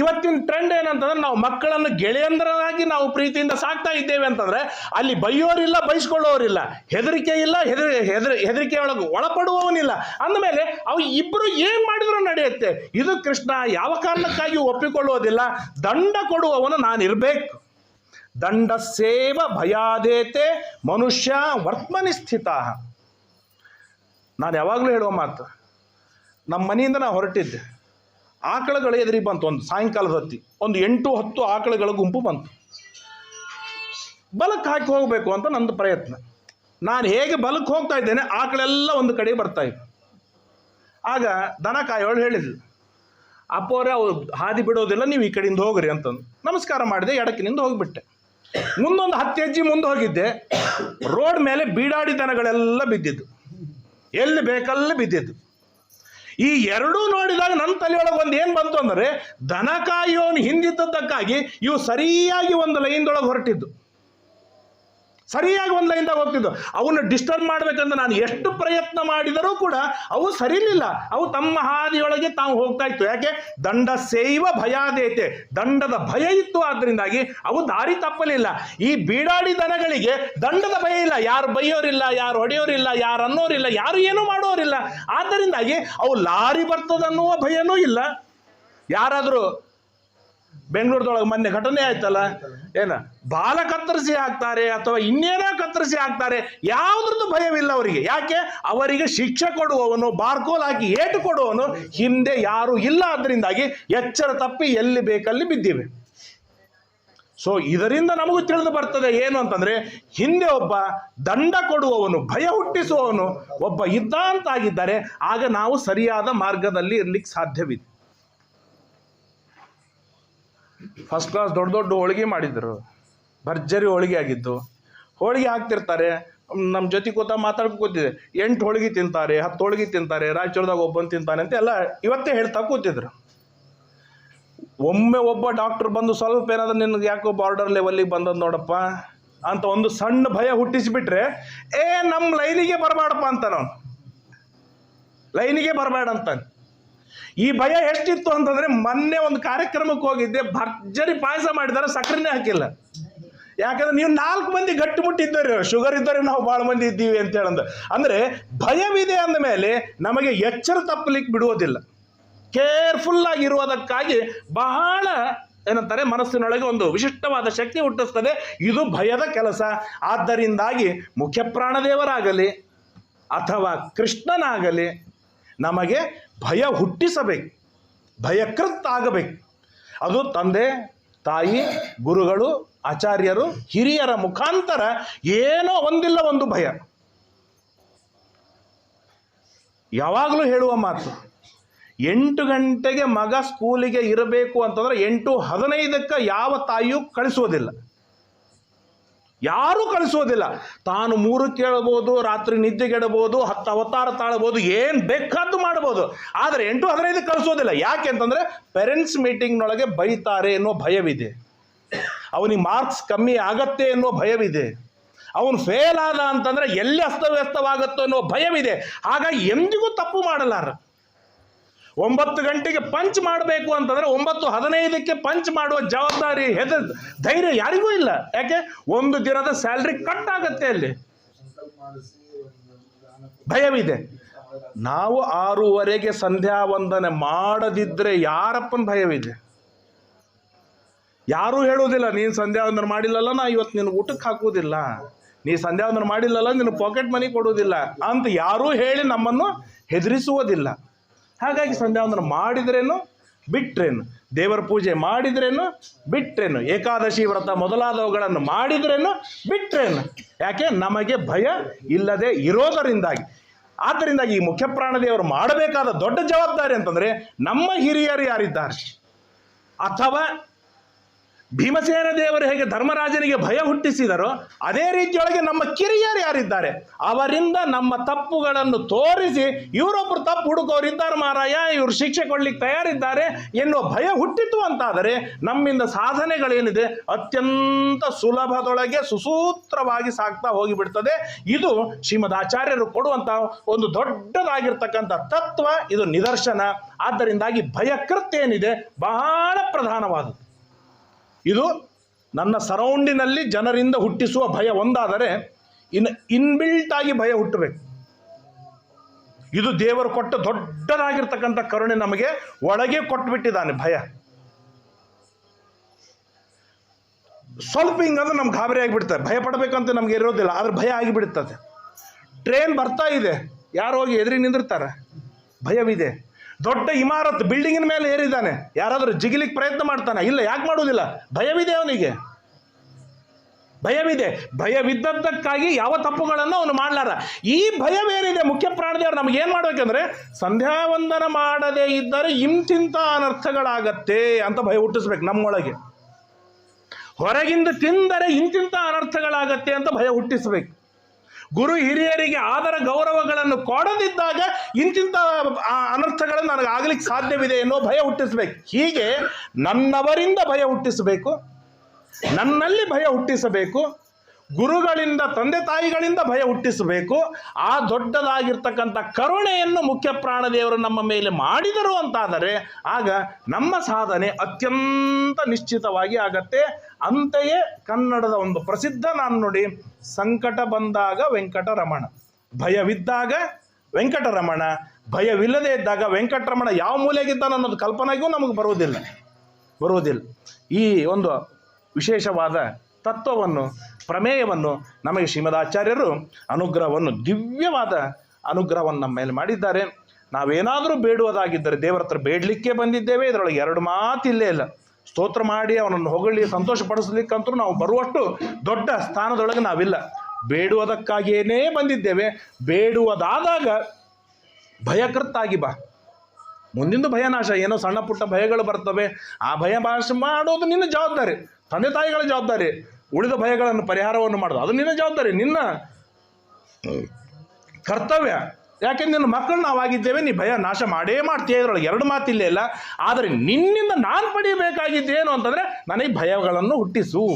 ಇವತ್ತಿನ ಟ್ರೆಂಡ್ ಏನಂತಂದ್ರೆ ನಾವು ಮಕ್ಕಳನ್ನು ಗೆಳೆಯಂದರಾಗಿ ನಾವು ಪ್ರೀತಿಯಿಂದ ಸಾಕ್ತಾ ಇದ್ದೇವೆ ಅಂತಂದ್ರೆ ಅಲ್ಲಿ ಬೈಯೋರಿಲ್ಲ, ಬೈಸ್ಕೊಳ್ಳೋರಿಲ್ಲ. ಹೆದರಿಕೆ ಇಲ್ಲ, ಹೆದರಿ ಹೆದರಿ, ಹೆದರಿಕೆ ಒಳಗೆ, ಒಳಪಡುವವನಿಲ್ಲ. ಅಂದಮೇಲೆ ಅವು ಇಬ್ಬರು ಏನು ಮಾಡಿದ್ರು ನಡೆಯುತ್ತೆ? ಇದು ಕೃಷ್ಣ ಯಾವ ಕಾರಣಕ್ಕಾಗಿ ಒಪ್ಪಿಕೊಳ್ಳುವುದಿಲ್ಲ? ದಂಡ ಕೊಡುವವನು ನಾನು ಇರಬೇಕು ದಂಡ ಸೇವ ಭಯಾದೇತೆ ಮನುಷ್ಯ ವರ್ತ್ಮನಿ ಸ್ಥಿತ ನಾನು ಯಾವಾಗಲೂ ಹೇಳುವ ಮಾತು ನಮ್ಮ ಮನೆಯಿಂದ ನಾವು ಹೊರಟಿದ್ದೆ. ಆಕಳುಗಳು ಎದುರಿಗೆ ಬಂತು, ಒಂದು ಸಾಯಂಕಾಲದ ಹೊತ್ತಿ, ಒಂದು ಎಂಟು ಹತ್ತು ಆಕಳುಗಳ ಗುಂಪು ಬಂತು. ಬಲಕ್ಕೆ ಹಾಕಿ ಹೋಗಬೇಕು ಅಂತ ನಂದು ಪ್ರಯತ್ನ. ನಾನು ಹೇಗೆ ಬಲಕ್ಕೆ ಹೋಗ್ತಾ ಇದ್ದೇನೆ, ಆಕಳೆಲ್ಲ ಒಂದು ಕಡೆ ಬರ್ತಾ ಇತ್ತು. ಆಗ ದನ ಕಾಯೋಳು ಹೇಳಿದ್ಲು, ಅಪ್ಪೋರೆ ಅವ್ರು ಹಾದಿ ಬಿಡೋದಿಲ್ಲ, ನೀವು ಈ ಕಡೆಯಿಂದ ಹೋಗ್ರಿ ಅಂತಂದು. ನಮಸ್ಕಾರ ಮಾಡಿದೆ, ಎಡಕಿನಿಂದ ಹೋಗಿಬಿಟ್ಟೆ. ಮುಂದೊಂದು ಹತ್ತು ಹೆಜ್ಜೆ ಮುಂದೆ ಹೋಗಿದ್ದೆ, ರೋಡ್ ಮೇಲೆ ಬೀಡಾಡಿ ದನಗಳೆಲ್ಲ ಬಿದ್ದಿದ್ದು. ಎಲ್ಲಿ ಬೇಕಲ್ಲ ಬಿದ್ದಿದ್ದು. ಈ ಎರಡೂ ನೋಡಿದಾಗ ನನ್ನ ತಲೆಯೊಳಗೆ ಒಂದು ಏನು ಬಂತು ಅಂದರೆ, ದನ ಹಿಂದಿದ್ದದ್ದಕ್ಕಾಗಿ ಇವು ಸರಿಯಾಗಿ ಒಂದು ಲೈನ್ದೊಳಗೆ ಹೊರಟಿದ್ದು. ಸರಿಯಾಗಿ ಒಂದು ಲೈನ್ದಾಗ ಹೋಗ್ತಿದ್ದು ಅವನ್ನ ಡಿಸ್ಟರ್ಬ್ ಮಾಡ್ಬೇಕಂತ ನಾನು ಎಷ್ಟು ಪ್ರಯತ್ನ ಮಾಡಿದರೂ ಕೂಡ ಅವು ಸರಿಲಿಲ್ಲ. ಅವು ತಮ್ಮ ಹಾದಿಯೊಳಗೆ ತಾವು ಹೋಗ್ತಾ ಇತ್ತು. ಯಾಕೆ? ದಂಡ ಸೇವ ಭಯಾದೇತೆ ದಂಡದ ಭಯ ಇತ್ತು. ಆದ್ರಿಂದಾಗಿ ಅವು ದಾರಿ ತಪ್ಪಲಿಲ್ಲ. ಈ ಬೀಡಾಡಿ ದನಗಳಿಗೆ ದಂಡದ ಭಯ ಇಲ್ಲ. ಯಾರು ಬೈಯೋರಿಲ್ಲ, ಯಾರು ಹೊಡೆಯೋರಿಲ್ಲ, ಯಾರು ಅನ್ನೋರಿಲ್ಲ, ಯಾರು ಏನೂ ಮಾಡೋರಿಲ್ಲ. ಆದ್ದರಿಂದಾಗಿ ಅವು ಲಾರಿ ಬರ್ತದನ್ನುವ ಭಯನೂ ಇಲ್ಲ. ಯಾರಾದರೂ ಬೆಂಗಳೂರದೊಳಗೆ ಮೊನ್ನೆ ಘಟನೆ ಆಯ್ತಲ್ಲ? ಏನ? ಬಾಲ ಕತ್ತರಿಸಿ ಹಾಕ್ತಾರೆ ಅಥವಾ ಇನ್ನೇನೋ ಕತ್ತರಿಸಿ ಹಾಕ್ತಾರೆ ಯಾವುದ್ರದ್ದು ಭಯವಿಲ್ಲ ಅವರಿಗೆ. ಯಾಕೆ? ಅವರಿಗೆ ಶಿಕ್ಷೆ ಕೊಡುವವನು, ಬಾರ್ಕೋಲ್ ಹಾಕಿ ಏಟು ಕೊಡುವವನು, ಹಿಂದೆ ಯಾರು ಇಲ್ಲ. ಅದರಿಂದಾಗಿ ಎಚ್ಚರ ತಪ್ಪಿ ಎಲ್ಲಿ ಬೇಕಲ್ಲಿ ಬಿದ್ದಿವೆ. ಸೊ ಇದರಿಂದ ನಮಗೂ ತಿಳಿದು ಬರ್ತದೆ ಏನು ಅಂತಂದ್ರೆ, ಹಿಂದೆ ಒಬ್ಬ ದಂಡ ಕೊಡುವವನು, ಭಯ ಹುಟ್ಟಿಸುವವನು ಒಬ್ಬ ಇದ್ದ ಅಂತಾಗಿದ್ದಾರೆ ಆಗ ನಾವು ಸರಿಯಾದ ಮಾರ್ಗದಲ್ಲಿ ಇರ್ಲಿಕ್ಕೆ ಸಾಧ್ಯವಿದೆ ಫಸ್ಟ್ ಕ್ಲಾಸ್ ದೊಡ್ಡ ದೊಡ್ಡ ಹೋಳಿಗೆ ಮಾಡಿದ್ರು. ಭರ್ಜರಿ ಹೋಳಿಗೆ ಆಗಿದ್ದು. ಹೋಳಿಗೆ ಹಾಕ್ತಿರ್ತಾರೆ. ನಮ್ಮ ಜೊತೆ ಕೂತ ಮಾತಾಡ್ಕೊ ಕೂತಿದೆ ಎಂಟು ಹೋಳಿಗೆ ತಿಂತಾರೆ, ಹತ್ತು ಹೋಳಿಗೆ ತಿಂತಾರೆ, ರಾಯಚೂರದಾಗ ಒಬ್ಬನ್ ತಿಂತಾನೆ ಅಂತ ಎಲ್ಲ ಇವತ್ತೇ ಹೇಳ್ತಾ ಕೂತಿದ್ರು. ಒಮ್ಮೆ ಒಬ್ಬ ಡಾಕ್ಟರ್ ಬಂದು ಸ್ವಲ್ಪ ಏನಾದ್ರೂ ನಿನ್ಗೆ ಯಾಕೋ ಬಾರ್ಡರ್ ಲೆವೆಲ್ಲಿಗೆ ಬಂದದ್ದು ನೋಡಪ್ಪ ಅಂತ ಒಂದು ಸಣ್ಣ ಭಯ ಹುಟ್ಟಿಸಿಬಿಟ್ರೆ, ಏ ನಮ್ಮ ಲೈನಿಗೆ ಬರಬೇಡಪ್ಪ ಅಂತ ನಾವು ಲೈನಿಗೆ ಬರಬೇಡ ಅಂತಾನೆ. ಈ ಭಯ ಎಷ್ಟಿತ್ತು ಅಂತಂದ್ರೆ ಮೊನ್ನೆ ಒಂದು ಕಾರ್ಯಕ್ರಮಕ್ಕೆ ಹೋಗಿದ್ದೆ, ಭರ್ಜರಿ ಪಾಯಸ ಮಾಡಿದಾರೆ ಸಕ್ಕರೆನೇ ಹಾಕಿಲ್ಲ. ಯಾಕಂದ್ರೆ ನೀವು ನಾಲ್ಕು ಮಂದಿ ಗಟ್ಟಿಮುಟ್ಟಿದ್ದಾರೆ ಶುಗರ್ ಇದ್ದರೆ ನಾವು ಭಾಳ ಮಂದಿ ಇದ್ದೀವಿ ಅಂತ ಹೇಳಂದ. ಅಂದ್ರೆ ಭಯವಿದೆ ಅಂದ ಮೇಲೆ ನಮಗೆ ಎಚ್ಚರ ತಪ್ಪಲಿಕ್ಕೆ ಬಿಡುವುದಿಲ್ಲ. ಕೇರ್ಫುಲ್ ಆಗಿರುವುದಕ್ಕಾಗಿ ಬಹಳ ಏನಂತಾರೆ, ಮನಸ್ಸಿನೊಳಗೆ ಒಂದು ವಿಶಿಷ್ಟವಾದ ಶಕ್ತಿ ಹುಟ್ಟಿಸ್ತದೆ. ಇದು ಭಯದ ಕೆಲಸ. ಆದ್ದರಿಂದಾಗಿ ಮುಖ್ಯ ಪ್ರಾಣದೇವರಾಗಲಿ ಅಥವಾ ಕೃಷ್ಣನಾಗಲಿ ನಮಗೆ ಭಯ ಹುಟ್ಟಿಸಬೇಕು ಭಯಕೃತ್ ಆಗಬೇಕು ಅದು ತಂದೆ, ತಾಯಿ, ಗುರುಗಳು, ಆಚಾರ್ಯರು, ಹಿರಿಯರ ಮುಖಾಂತರ ಏನೋ ಒಂದಿಲ್ಲ ಒಂದು ಭಯ. ಯಾವಾಗಲೂ ಹೇಳುವ ಮಾತು, ಎಂಟು ಗಂಟೆಗೆ ಮಗ ಸ್ಕೂಲಿಗೆ ಇರಬೇಕು ಅಂತಂದ್ರೆ ಎಂಟು ಹದಿನೈದಕ್ಕೆ ಯಾವ ತಾಯಿಯೂ ಕಳಿಸೋದಿಲ್ಲ ಯಾರೂ ಕಳಿಸೋದಿಲ್ಲ. ತಾನು ಮೂರು ಕೇಳಬಹುದು, ರಾತ್ರಿ ನಿದ್ದೆಗೆಡಬಹುದು ಹತ್ತು ಅವತಾರ ತಾಳಬಹುದು, ಏನು ಬೇಕಾದ್ದು ಮಾಡಬಹುದು ಆದರೆ ಎಂಟು, ಹದಿನೈದು ಕಳಿಸೋದಿಲ್ಲ. ಯಾಕೆ ಅಂತಂದ್ರೆ ಪೇರೆಂಟ್ಸ್ ಮೀಟಿಂಗ್ನೊಳಗೆ ಬೈತಾರೆ ಅನ್ನೋ ಭಯವಿದೆ. ಅವನಿಗೆ ಮಾರ್ಕ್ಸ್ ಕಮ್ಮಿ ಆಗತ್ತೆ ಅನ್ನೋ ಭಯವಿದೆ. ಅವನು ಫೇಲ್ ಆದ ಅಂತಂದ್ರೆ ಎಲ್ಲಿ ಅಸ್ತವ್ಯಸ್ತವಾಗುತ್ತೋ ಅನ್ನೋ ಭಯವಿದೆ. ಹಾಗಾಗಿ ಎಂದಿಗೂ ತಪ್ಪು ಮಾಡಲಾರ ಒಂಬತ್ತು ಗಂಟೆಗೆ ಪಂಚ್ ಮಾಡಬೇಕು ಅಂತಂದ್ರೆ ಒಂಬತ್ತು ಹದಿನೈದಕ್ಕೆ ಪಂಚ್ ಮಾಡುವ ಜವಾಬ್ದಾರಿ ಹೆದ ಧೈರ್ಯ ಯಾರಿಗೂ ಇಲ್ಲ. ಯಾಕೆ? ಒಂದು ದಿನದ ಸ್ಯಾಲ್ರಿ ಕಟ್ ಆಗತ್ತೆ ಅಲ್ಲಿ. ಭಯವಿದೆ. ನಾವು ಆರೂವರೆಗೆ ಸಂಧ್ಯಾ ವಂದನೆ ಮಾಡದಿದ್ರೆ ಯಾರಪ್ಪನ ಭಯವಿದೆ? ಯಾರೂ ಹೇಳುವುದಿಲ್ಲ, ನೀನು ಸಂಧ್ಯಾ ವಂದನೆ ಮಾಡಿಲ್ಲಲ್ಲ, ನಾ ಇವತ್ತು ನಿನ್ನ ಊಟಕ್ಕೆ ಹಾಕುವುದಿಲ್ಲ. ನೀ ಸಂಧ್ಯಾ ವಂದನೆ ಮಾಡಿಲ್ಲಲ್ಲ ನಿನ್ನ ಪಾಕೆಟ್ ಮನಿ ಕೊಡುವುದಿಲ್ಲ ಅಂತ ಯಾರೂ ಹೇಳಿ ನಮ್ಮನ್ನು ಹೆದರಿಸುವುದಿಲ್ಲ. ಹಾಗಾಗಿ ಸಂಧ್ಯಾವಂದನ ಮಾಡಿದ್ರೇನು? ಬಿಟ್ರೇನು? ದೇವರ ಪೂಜೆ ಮಾಡಿದ್ರೇನು? ಬಿಟ್ರೇನು? ಏಕಾದಶಿ ವ್ರತ ಮೊದಲಾದವುಗಳನ್ನು ಮಾಡಿದ್ರೇನು? ಬಿಟ್ರೇನು? ಯಾಕೆ? ನಮಗೆ ಭಯ ಇಲ್ಲದೆ ಇರೋದರಿಂದಾಗಿ. ಆದ್ದರಿಂದ ಈ ಮುಖ್ಯ ಪ್ರಾಣದೇವರು ಮಾಡಬೇಕಾದ ದೊಡ್ಡ ಜವಾಬ್ದಾರಿ ಅಂತಂದ್ರೆ ನಮ್ಮ ಹಿರಿಯರು ಯಾರಿದ್ದಾರೆ? ಅಥವಾ ಭೀಮಸೇನ ದೇವರು ಹೇಗೆ ಧರ್ಮರಾಜನಿಗೆ ಭಯ ಹುಟ್ಟಿಸಿದರೋ ಅದೇ ರೀತಿಯೊಳಗೆ ನಮ್ಮ ಕಿರಿಯರು ಯಾರಿದ್ದಾರೆ? ಅವರಿಂದ ನಮ್ಮ ತಪ್ಪುಗಳನ್ನು ತೋರಿಸಿ ಇವರೊಬ್ಬರು ತಪ್ಪು ಹುಡುಕೋರು ಇದ್ದಾರೆ ಮಾರಾಯ, ಇವರು ಶಿಕ್ಷೆ ಕೊಡ್ಲಿಕ್ಕೆ ತಯಾರಿದ್ದಾರೆ ಎನ್ನುವ ಭಯ ಹುಟ್ಟಿತು ಅಂತಾದರೆ ನಮ್ಮಿಂದ ಸಾಧನೆಗಳೇನಿದೆ? ಅತ್ಯಂತ ಸುಲಭದೊಳಗೆ ಸುಸೂತ್ರವಾಗಿ ಸಾಗ್ತಾ ಹೋಗಿಬಿಡ್ತದೆ. ಇದು ಶ್ರೀಮದ್ ಆಚಾರ್ಯರು ಕೊಡುವಂತಹ ಒಂದು ದೊಡ್ಡದಾಗಿರ್ತಕ್ಕಂಥ ತತ್ವ, ಇದು ನಿದರ್ಶನ. ಆದ್ದರಿಂದಾಗಿ ಭಯಕೃತ್ ಏನಿದೆ? ಬಹಳ ಪ್ರಧಾನವಾದದ್ದು. ಇದು ನನ್ನ ಸರೌಂಡಿನಲ್ಲಿ ಜನರಿಂದ ಹುಟ್ಟಿಸುವ ಭಯ ಒಂದಾದರೆ ಇನ್ ಇನ್ಬಿಲ್ಟ್ ಆಗಿ ಭಯ ಹುಟ್ಟಬೇಕು. ಇದು ದೇವರು ಕೊಟ್ಟ ದೊಡ್ಡದಾಗಿರ್ತಕ್ಕಂಥ ಕರುಣೆ ನಮಗೆ ಒಳಗೆ ಕೊಟ್ಬಿಟ್ಟಿದ್ದಾನೆ ಭಯ. ಸ್ವಲ್ಪ ಹಿಂಗಂದ್ರೆ ನಮ್ಗೆ ಗಾಬರಿ ಆಗಿಬಿಡ್ತದೆ. ಭಯ ಪಡಬೇಕಂತ ನಮ್ಗೆ ಇರೋದಿಲ್ಲ, ಆದ್ರೆ ಭಯ ಆಗಿಬಿಡುತ್ತದೆ ಟ್ರೈನ್ ಬರ್ತಾ ಇದೆ, ಯಾರು ಹೋಗಿ ಎದುರಿ ನಿಂದಿರ್ತಾರೆ. ಭಯವಿದೆ. ದೊಡ್ಡ ಇಮಾರತ್ ಬಿಲ್ಡಿಂಗಿನ ಮೇಲೆ ಏರಿದ್ದಾನೆ. ಯಾರಾದರೂ ಜಿಗಿಲಿಕ್ಕೆ ಪ್ರಯತ್ನ ಮಾಡ್ತಾನೆ. ಇಲ್ಲ, ಯಾಕೆ ಮಾಡುವುದಿಲ್ಲ ಭಯವಿದೆ ಅವನಿಗೆ. ಭಯವಿದೆ. ಭಯವಿದ್ದದ್ದಕ್ಕಾಗಿ ಯಾವ ತಪ್ಪುಗಳನ್ನು ಅವನು ಮಾಡಲಾರ. ಈ ಭಯವೇನಿದೆ, ಮುಖ್ಯ ಪ್ರಾಣದೇವರು ನಮ್ಗೆ ಏನು ಮಾಡ್ಬೇಕಂದ್ರೆ ಸಂಧ್ಯಾ ವಂದನ ಮಾಡದೇ ಇದ್ದರೆ ಇಂತಿಂಥ ಅನರ್ಥಗಳಾಗತ್ತೆ ಅಂತ ಭಯ ಹುಟ್ಟಿಸ್ಬೇಕು ನಮ್ಮೊಳಗೆ. ಹೊರಗಿಂದ ತಿಂದರೆ ಇಂತಿಂಥ ಅನರ್ಥಗಳಾಗತ್ತೆ ಅಂತ ಭಯ ಹುಟ್ಟಿಸ್ಬೇಕು. ಗುರು ಹಿರಿಯರಿಗೆ ಆದರ ಗೌರವಗಳನ್ನು ಕೊಡದಿದ್ದಾಗ ಇಂತಿಂಥ ಅನರ್ಥಗಳನ್ನು ನನಗೆ ಆಗ್ಲಿಕ್ಕೆ ಸಾಧ್ಯವಿದೆ ಎನ್ನುವ ಭಯ ಹುಟ್ಟಿಸಬೇಕು. ಹೀಗೆ ನನ್ನವರಿಂದ ಭಯ ಹುಟ್ಟಿಸಬೇಕು, ನನ್ನಲ್ಲಿ ಭಯ ಹುಟ್ಟಿಸಬೇಕು, ಗುರುಗಳಿಂದ, ತಂದೆ ತಾಯಿಗಳಿಂದ ಭಯ ಹುಟ್ಟಿಸಬೇಕು, ಆ ದೊಡ್ಡದಾಗಿರ್ತಕ್ಕಂಥ ಕರುಣೆಯನ್ನು ಮುಖ್ಯ ಪ್ರಾಣದೇವರು ನಮ್ಮ ಮೇಲೆ ಮಾಡಿದರು ಅಂತಾದರೆ, ಆಗ ನಮ್ಮ ಸಾಧನೆ ಅತ್ಯಂತ ನಿಶ್ಚಿತವಾಗಿ ಆಗತ್ತೆ. ಅಂತೆಯೇ ಕನ್ನಡದ ಒಂದು ಪ್ರಸಿದ್ಧ ನಾನು ನೋಡಿ, ಸಂಕಟ ಬಂದಾಗ ವೆಂಕಟರಮಣ. ಭಯವಿದ್ದಾಗ ವೆಂಕಟರಮಣ. ಭಯವಿಲ್ಲದೆ ಇದ್ದಾಗ ವೆಂಕಟರಮಣ ಯಾವ ಮೂಲೆಗಿದ್ದಾನೆ ಅನ್ನೋದು ಕಲ್ಪನೆಗೂ ನಮಗೆ ಬರುವುದಿಲ್ಲ. ಬರುವುದಿಲ್ಲ. ಈ ಒಂದು ವಿಶೇಷವಾದ ತತ್ವವನ್ನು, ಪ್ರಮೇಯವನ್ನು ನಮಗೆ ಶ್ರೀಮದಾಚಾರ್ಯರು ಅನುಗ್ರಹವನ್ನು, ದಿವ್ಯವಾದ ಅನುಗ್ರಹವನ್ನು ನಮ್ಮ ಮೇಲೆ ಮಾಡಿದ್ದಾರೆ. ನಾವೇನಾದರೂ ಬೇಡುವುದಾಗಿದ್ದರೆ ದೇವರ ಹತ್ರ ಬೇಡಲಿಕ್ಕೆ ಬಂದಿದ್ದೇವೆ. ಇದರೊಳಗೆ ಎರಡು ಮಾತಿಲ್ಲೇ ಇಲ್ಲ. ಸ್ತೋತ್ರ ಮಾಡಿ ಅವನನ್ನು ಹೊಗಳಿ ಸಂತೋಷಪಡಿಸ್ಲಿಕ್ಕಂತೂ ನಾವು ಬರುವಷ್ಟು ದೊಡ್ಡ ಸ್ಥಾನದೊಳಗೆ ನಾವಿಲ್ಲ. ಬೇಡುವುದಕ್ಕಾಗಿಯೇ ಬಂದಿದ್ದೇವೆ. ಬೇಡುವುದಾದಾಗ ಭಯಕೃತ್ತಾಗಿ ಬಾ. ಮುಂದಿಂದು ಭಯನಾಶ ಏನೋ ಸಣ್ಣ ಪುಟ್ಟ ಭಯಗಳು ಬರ್ತವೆ. ಆ ಭಯ ಭಾಷೆ ಮಾಡೋದು ನಿನ್ನ ಜವಾಬ್ದಾರಿ. ತಂದೆ ತಾಯಿಗಳ ಜವಾಬ್ದಾರಿ. ಉಳಿದ ಭಯಗಳನ್ನು ಪರಿಹಾರವನ್ನು ಮಾಡೋದು. ಅದು ನಿನ್ನ ಜವಾಬ್ದಾರಿ. ನಿನ್ನ ಕರ್ತವ್ಯ. ಯಾಕೆಂದ್ರೆ ನಿನ್ನ ಮಕ್ಕಳು ನಾವಾಗಿದ್ದೇವೆ, ನೀ ಭಯ, ನಾಶ ಮಾಡೇ ಮಾಡ್ತೀಯ, ಇದರೊಳಗೆ ಎರಡು ಮಾತಿಲ್ಲ ಇಲ್ಲ ಆದರೆ ನಿನ್ನಿಂದ ನಾನು ಪಡೀಬೇಕಾಗಿದ್ದೇನು ಅಂತಂದರೆ, ನನಗೆ ಭಯಗಳನ್ನು ಹುಟ್ಟಿಸು.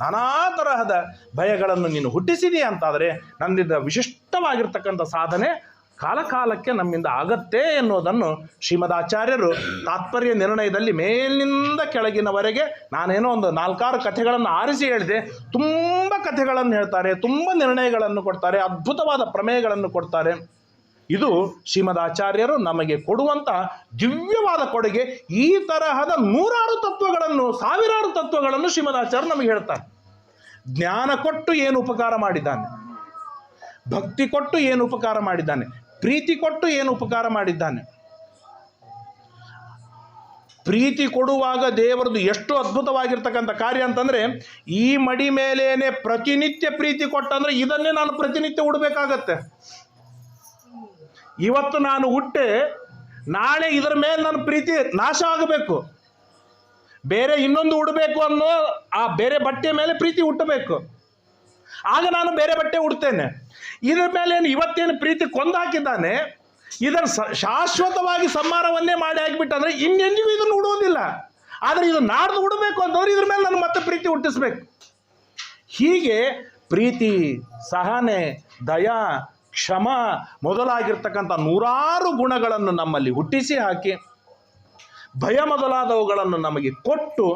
ನಾನಾ ತರಹದ ಭಯಗಳನ್ನು ನೀನು ಹುಟ್ಟಿಸಿದೀಯ ಅಂತಾದರೆ ನನ್ನಿಂದ ವಿಶಿಷ್ಟವಾಗಿರ್ತಕ್ಕಂಥ ಸಾಧನೆ ಕಾಲಕಾಲಕ್ಕೆ ನಮ್ಮಿಂದ ಆಗತ್ತೆ ಎನ್ನುವುದನ್ನು ಶ್ರೀಮದಾಚಾರ್ಯರು ತಾತ್ಪರ್ಯ ನಿರ್ಣಯದಲ್ಲಿ ಮೇಲಿನಿಂದ ಕೆಳಗಿನವರೆಗೆ ನಾನೇನೋ ಒಂದು ನಾಲ್ಕಾರು ಕಥೆಗಳನ್ನು ಆರಿಸಿ ಹೇಳಿದೆ, ತುಂಬ ಕಥೆಗಳನ್ನು ಹೇಳ್ತಾರೆ, ತುಂಬ ನಿರ್ಣಯಗಳನ್ನು ಕೊಡ್ತಾರೆ, ಅದ್ಭುತವಾದ ಪ್ರಮೇಯಗಳನ್ನು ಕೊಡ್ತಾರೆ. ಇದು ಶ್ರೀಮದಾಚಾರ್ಯರು ನಮಗೆ ಕೊಡುವಂತಹ ದಿವ್ಯವಾದ ಕೊಡುಗೆ, ಈ ತರಹದ ನೂರಾರು ತತ್ವಗಳನ್ನು, ಸಾವಿರಾರು ತತ್ವಗಳನ್ನು ಶ್ರೀಮದಾಚಾರ್ಯರು ನಮಗೆ ಹೇಳ್ತಾರೆ. ಜ್ಞಾನ ಕೊಟ್ಟು ಏನು ಉಪಕಾರ ಮಾಡಿದ್ದಾನೆ? ಭಕ್ತಿ ಕೊಟ್ಟು ಏನು ಉಪಕಾರ ಮಾಡಿದ್ದಾನೆ? ಪ್ರೀತಿ ಕೊಟ್ಟು ಏನು ಉಪಕಾರ ಮಾಡಿದ್ದಾನೆ? ಪ್ರೀತಿ ಕೊಡುವಾಗ ದೇವರದು ಎಷ್ಟು ಅದ್ಭುತವಾಗಿರ್ತಕ್ಕಂಥ ಕಾರ್ಯ ಅಂತಂದರೆ, ಈ ಮಡಿ ಮೇಲೇನೆ ಪ್ರತಿನಿತ್ಯ ಪ್ರೀತಿ ಕೊಟ್ಟಂದರೆ ಇದನ್ನೇ ನಾನು ಪ್ರತಿನಿತ್ಯ ಉಡಬೇಕಾಗತ್ತೆ. ಇವತ್ತು ನಾನು ಹುಟ್ಟೆ, ನಾಳೆ ಇದರ ಮೇಲೆ ನನ್ನ ಪ್ರೀತಿ ನಾಶ ಆಗಬೇಕು. ಬೇರೆ ಇನ್ನೊಂದು ಉಡಬೇಕು ಅನ್ನೋ ಆ ಬೇರೆ ಬಟ್ಟೆ ಮೇಲೆ ಪ್ರೀತಿ ಹುಟ್ಟಬೇಕು ಆಗ ನಾನು ಬೇರೆ ಬಟ್ಟೆ ಉಡ್ತೇನೆ. ಇದ್ರ ಮೇಲೆ ಏನು ಇವತ್ತೇನು ಪ್ರೀತಿ ಕೊಂದಾಕಿದ್ದಾನೆ? ಇದರ ಶಾಶ್ವತವಾಗಿ ಸಂಹಾರವನ್ನೇ ಮಾಡಿ ಹಾಕಿಬಿಟ್ಟಂದ್ರೆ ಇನ್ನೆಂದಿಗೂ ಇದನ್ನು ಉಡುವುದಿಲ್ಲ ಆದರೆ ಇದು ನಾಡ್ದು ಉಡಬೇಕು ಅಂತಂದ್ರೆ ಇದ್ರ ಮೇಲೆ ನಾನು ಮತ್ತೆ ಪ್ರೀತಿ ಹುಟ್ಟಿಸ್ಬೇಕು. ಹೀಗೆ ಪ್ರೀತಿ, ಸಹನೆ, ದಯಾ, ಕ್ಷಮ ಮೊದಲಾಗಿರ್ತಕ್ಕಂಥ ನೂರಾರು ಗುಣಗಳನ್ನು ನಮ್ಮಲ್ಲಿ ಹುಟ್ಟಿಸಿ ಹಾಕಿ, ಭಯ ಮೊದಲಾದವುಗಳನ್ನು ನಮಗೆ ಕೊಟ್ಟು,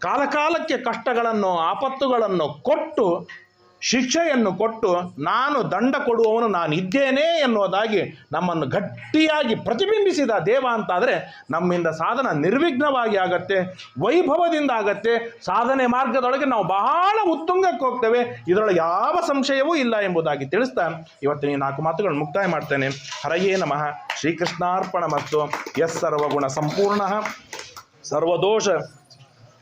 ಕಾಲಕಾಲಕ್ಕೆ ಕಷ್ಟಗಳನ್ನು, ಆಪತ್ತುಗಳನ್ನು ಕೊಟ್ಟು ಶಿಕ್ಷೆಯನ್ನು ಕೊಟ್ಟು ನಾನು ದಂಡ ಕೊಡುವವನು ನಾನು ಇದ್ದೇನೆ ಎನ್ನುವುದಾಗಿ ನಮ್ಮನ್ನು ಗಟ್ಟಿಯಾಗಿ ಪ್ರತಿಬಿಂಬಿಸಿದ ದೇವ ಅಂತಾದರೆ ನಮ್ಮಿಂದ ಸಾಧನ ನಿರ್ವಿಘ್ನವಾಗಿ ಆಗತ್ತೆ, ವೈಭವದಿಂದ ಆಗತ್ತೆ. ಸಾಧನೆ ಮಾರ್ಗದೊಳಗೆ ನಾವು ಬಹಳ ಉತ್ತುಂಗಕ್ಕೆ ಹೋಗ್ತೇವೆ. ಇದರೊಳಗೆ ಯಾವ ಸಂಶಯವೂ ಇಲ್ಲ ಎಂಬುದಾಗಿ ತಿಳಿಸ್ತಾ ಇವತ್ತಿನ ನಾಲ್ಕು ಮಾತುಗಳನ್ನು ಮುಕ್ತಾಯ ಮಾಡ್ತೇನೆ. ಹರಯೇ ನಮಃ. ಶ್ರೀಕೃಷ್ಣಾರ್ಪಣ ಮತ್ತು ಎಸ್ ಸರ್ವಗುಣ ಸಂಪೂರ್ಣ. ಸರ್ವದೋಷ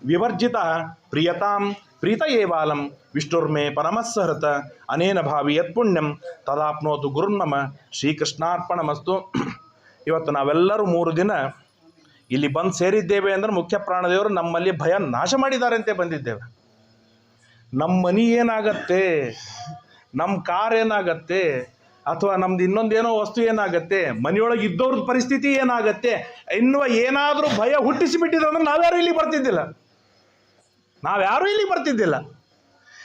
ವಿವರ್ಜಿತ ಪ್ರಿಯತಾಂ. ಪ್ರೀತ ಏವಾಲಂ ವಿಷ್ಣುರ್ಮೇ ಪರಮಸ್ಸಹೃತ ಅನೇನ ಭಾವಿ ಯತ್ಪುಣ್ಯಂ ತದಾಪ್ನೋತು ಗುರುರ್ನಮ ಶ್ರೀಕೃಷ್ಣಾರ್ಪಣಮಸ್ತು ಇವತ್ತು ನಾವೆಲ್ಲರೂ ಮೂರು ದಿನ ಇಲ್ಲಿ ಬಂದು ಸೇರಿದ್ದೇವೆ ಅಂದರೆ ಮುಖ್ಯ ಪ್ರಾಣದೇವರು ನಮ್ಮಲ್ಲಿ ಭಯ ನಾಶ ಮಾಡಿದ್ದಾರೆ ಅಂತ ಬಂದಿದ್ದೇವೆ. ನಮ್ಮ ಮನಿ ಏನಾಗತ್ತೆ, ನಮ್ಮ ಕಾರ್ ಏನಾಗತ್ತೆ, ಅಥವಾ ನಮ್ದು ಇನ್ನೊಂದೇನೋ ವಸ್ತು ಏನಾಗತ್ತೆ, ಮನೆಯೊಳಗೆ ಇದ್ದವ್ರದ್ದು ಪರಿಸ್ಥಿತಿ ಏನಾಗತ್ತೆ, ಎನ್ನುವ ಏನಾದರೂ ಭಯ ಹುಟ್ಟಿಸಿಬಿಟ್ಟಿದ್ರೆ ಅಂದ್ರೆ ನಾವ್ಯಾರು ಇಲ್ಲಿ ಬರ್ತಿದ್ದಿಲ್ಲ. ನಾವ್ಯಾರೂ ಇಲ್ಲಿ ಬರ್ತಿದ್ದಿಲ್ಲ.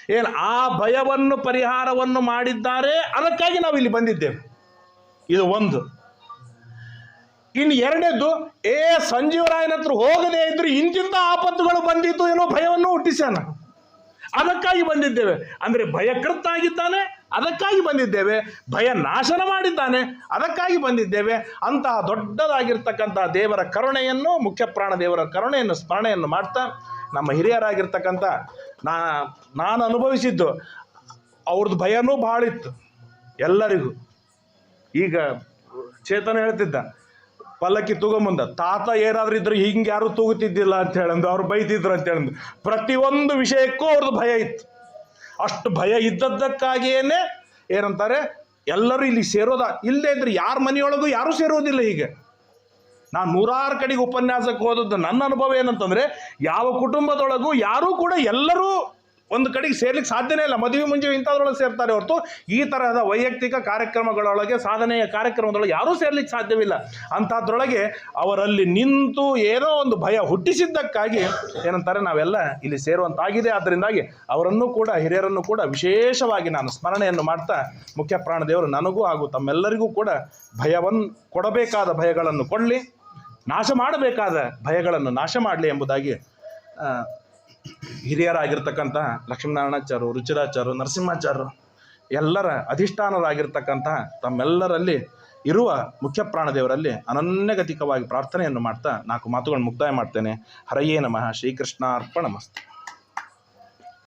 ಏನು ಆ ಭಯವನ್ನು, ಪರಿಹಾರವನ್ನು ಮಾಡಿದ್ದಾರೆ, ಅದಕ್ಕಾಗಿ ನಾವು ಇಲ್ಲಿ ಬಂದಿದ್ದೇವೆ. ಇದು ಒಂದು. ಇನ್ನು ಎರಡನೇದ್ದು, ಏ ಸಂಜೀವರಾಯನ ಹತ್ರ ಹೋಗದೇ ಇದ್ರು ಇಂತಿಂತ ಆಪತ್ತುಗಳು ಬಂದಿತ್ತು ಏನೋ ಭಯವನ್ನು ಹುಟ್ಟಿಸ್ಯಾನ. ಅದಕ್ಕಾಗಿ ಬಂದಿದ್ದೇವೆ. ಅಂದರೆ ಭಯಕೃತ್ತಾಗಿದ್ದಾನೆ, ಅದಕ್ಕಾಗಿ ಬಂದಿದ್ದೇವೆ. ಭಯ ನಾಶನ ಮಾಡಿದ್ದಾನೆ, ಅದಕ್ಕಾಗಿ ಬಂದಿದ್ದೇವೆ. ಅಂತಹ ದೊಡ್ಡದಾಗಿರ್ತಕ್ಕಂತಹ ದೇವರ ಕರುಣೆಯನ್ನು, ಮುಖ್ಯ ಪ್ರಾಣ ದೇವರ ಕರುಣೆಯನ್ನು, ಸ್ಮರಣೆಯನ್ನು ಮಾಡ್ತಾ ನಮ್ಮ ಹಿರಿಯರಾಗಿರ್ತಕ್ಕಂಥ ನಾ, ನಾನು ಅನುಭವಿಸಿದ್ದು ಅವ್ರದ್ದು ಭಯನೂ ಭಾಳ ಇತ್ತು ಎಲ್ಲರಿಗೂ. ಈಗ ಚೇತನ ಹೇಳ್ತಿದ್ದ, ಪಲ್ಲಕ್ಕಿ ತಗೊಂಬಂದ, ತಾತ ಏನಾದರೂ ಇದ್ರೆ ಹಿಂಗೆ ಯಾರು ತೂಗುತ್ತಿದ್ದಿಲ್ಲ ಅಂತ ಹೇಳಂದು, ಅವ್ರು ಬೈತಿದ್ರು ಅಂತ ಹೇಳಂದು. ಪ್ರತಿಯೊಂದು ವಿಷಯಕ್ಕೂ ಅವ್ರದ್ದು ಭಯ ಇತ್ತು. ಅಷ್ಟು ಭಯ ಇದ್ದದ್ದಕ್ಕಾಗಿಯೇ ಏನಂತಾರೆ, ಎಲ್ಲರೂ ಇಲ್ಲಿ ಸೇರೋದ. ಇಲ್ಲದೆ ಇದ್ರೆ ಯಾರ ಮನೆಯೊಳಗೂ ಯಾರೂ ಸೇರೋದಿಲ್ಲ ಹೀಗೆ. ನಾನು ನೂರಾರು ಕಡೆಗೆ ಉಪನ್ಯಾಸಕ್ಕೆ ಹೋದದ್ದು ನನ್ನ ಅನುಭವ ಏನಂತಂದರೆ, ಯಾವ ಕುಟುಂಬದೊಳಗೂ ಯಾರೂ ಕೂಡ ಎಲ್ಲರೂ ಒಂದು ಕಡೆಗೆ ಸೇರ್ಲಿಕ್ಕೆ ಸಾಧ್ಯನೇ ಇಲ್ಲ. ಮದುವೆ ಮುಂಜೆ ಇಂಥದ್ರೊಳಗೆ ಸೇರ್ತಾರೆ ಹೊರತು ಈ ತರಹದ ವೈಯಕ್ತಿಕ ಕಾರ್ಯಕ್ರಮಗಳೊಳಗೆ, ಸಾಧನೆಯ ಕಾರ್ಯಕ್ರಮದೊಳಗೆ ಯಾರೂ ಸೇರ್ಲಿಕ್ಕೆ ಸಾಧ್ಯವಿಲ್ಲ. ಅಂಥದ್ರೊಳಗೆ ಅವರಲ್ಲಿ ನಿಂತು ಏನೋ ಒಂದು ಭಯ ಹುಟ್ಟಿಸಿದ್ದಕ್ಕಾಗಿ ಏನಂತಾರೆ, ನಾವೆಲ್ಲ ಇಲ್ಲಿ ಸೇರುವಂತಾಗಿದೆ. ಆದ್ದರಿಂದಾಗಿ ಅವರನ್ನು ಕೂಡ, ಹಿರಿಯರನ್ನು ಕೂಡ ವಿಶೇಷವಾಗಿ ನಾನು ಸ್ಮರಣೆಯನ್ನು ಮಾಡ್ತಾ ಮುಖ್ಯ ಪ್ರಾಣದೇವರು ನನಗೂ ಹಾಗೂ ತಮ್ಮೆಲ್ಲರಿಗೂ ಕೂಡ ಭಯವನ್ನು, ಕೊಡಬೇಕಾದ ಭಯಗಳನ್ನು ಕೊಡಲಿ. ನಾಶ ಮಾಡಬೇಕಾದ ಭಯಗಳನ್ನು ನಾಶ ಮಾಡಲಿ ಎಂಬುದಾಗಿ ಹಿರಿಯರಾಗಿರ್ತಕ್ಕಂತಹ ಲಕ್ಷ್ಮೀನಾರಾಯಣಾಚಾರ್ಯರು, ರುಚಿರಾಚಾರ್ಯರು, ನರಸಿಂಹಾಚಾರ್ಯರು ಎಲ್ಲರ ಅಧಿಷ್ಠಾನರಾಗಿರ್ತಕ್ಕಂತಹ ತಮ್ಮೆಲ್ಲರಲ್ಲಿ ಇರುವ ಮುಖ್ಯ ಪ್ರಾಣದೇವರಲ್ಲಿ ಅನನ್ಯಗತಿಕವಾಗಿ ಪ್ರಾರ್ಥನೆಯನ್ನು ಮಾಡ್ತಾ ನಾಲ್ಕು ಮಾತುಗಳನ್ನು ಮುಕ್ತಾಯ ಮಾಡ್ತೇನೆ. ಹರಯೇ ನಮಃ. ಶ್ರೀಕೃಷ್ಣಾರ್ಪಣ ಮಸ್ತು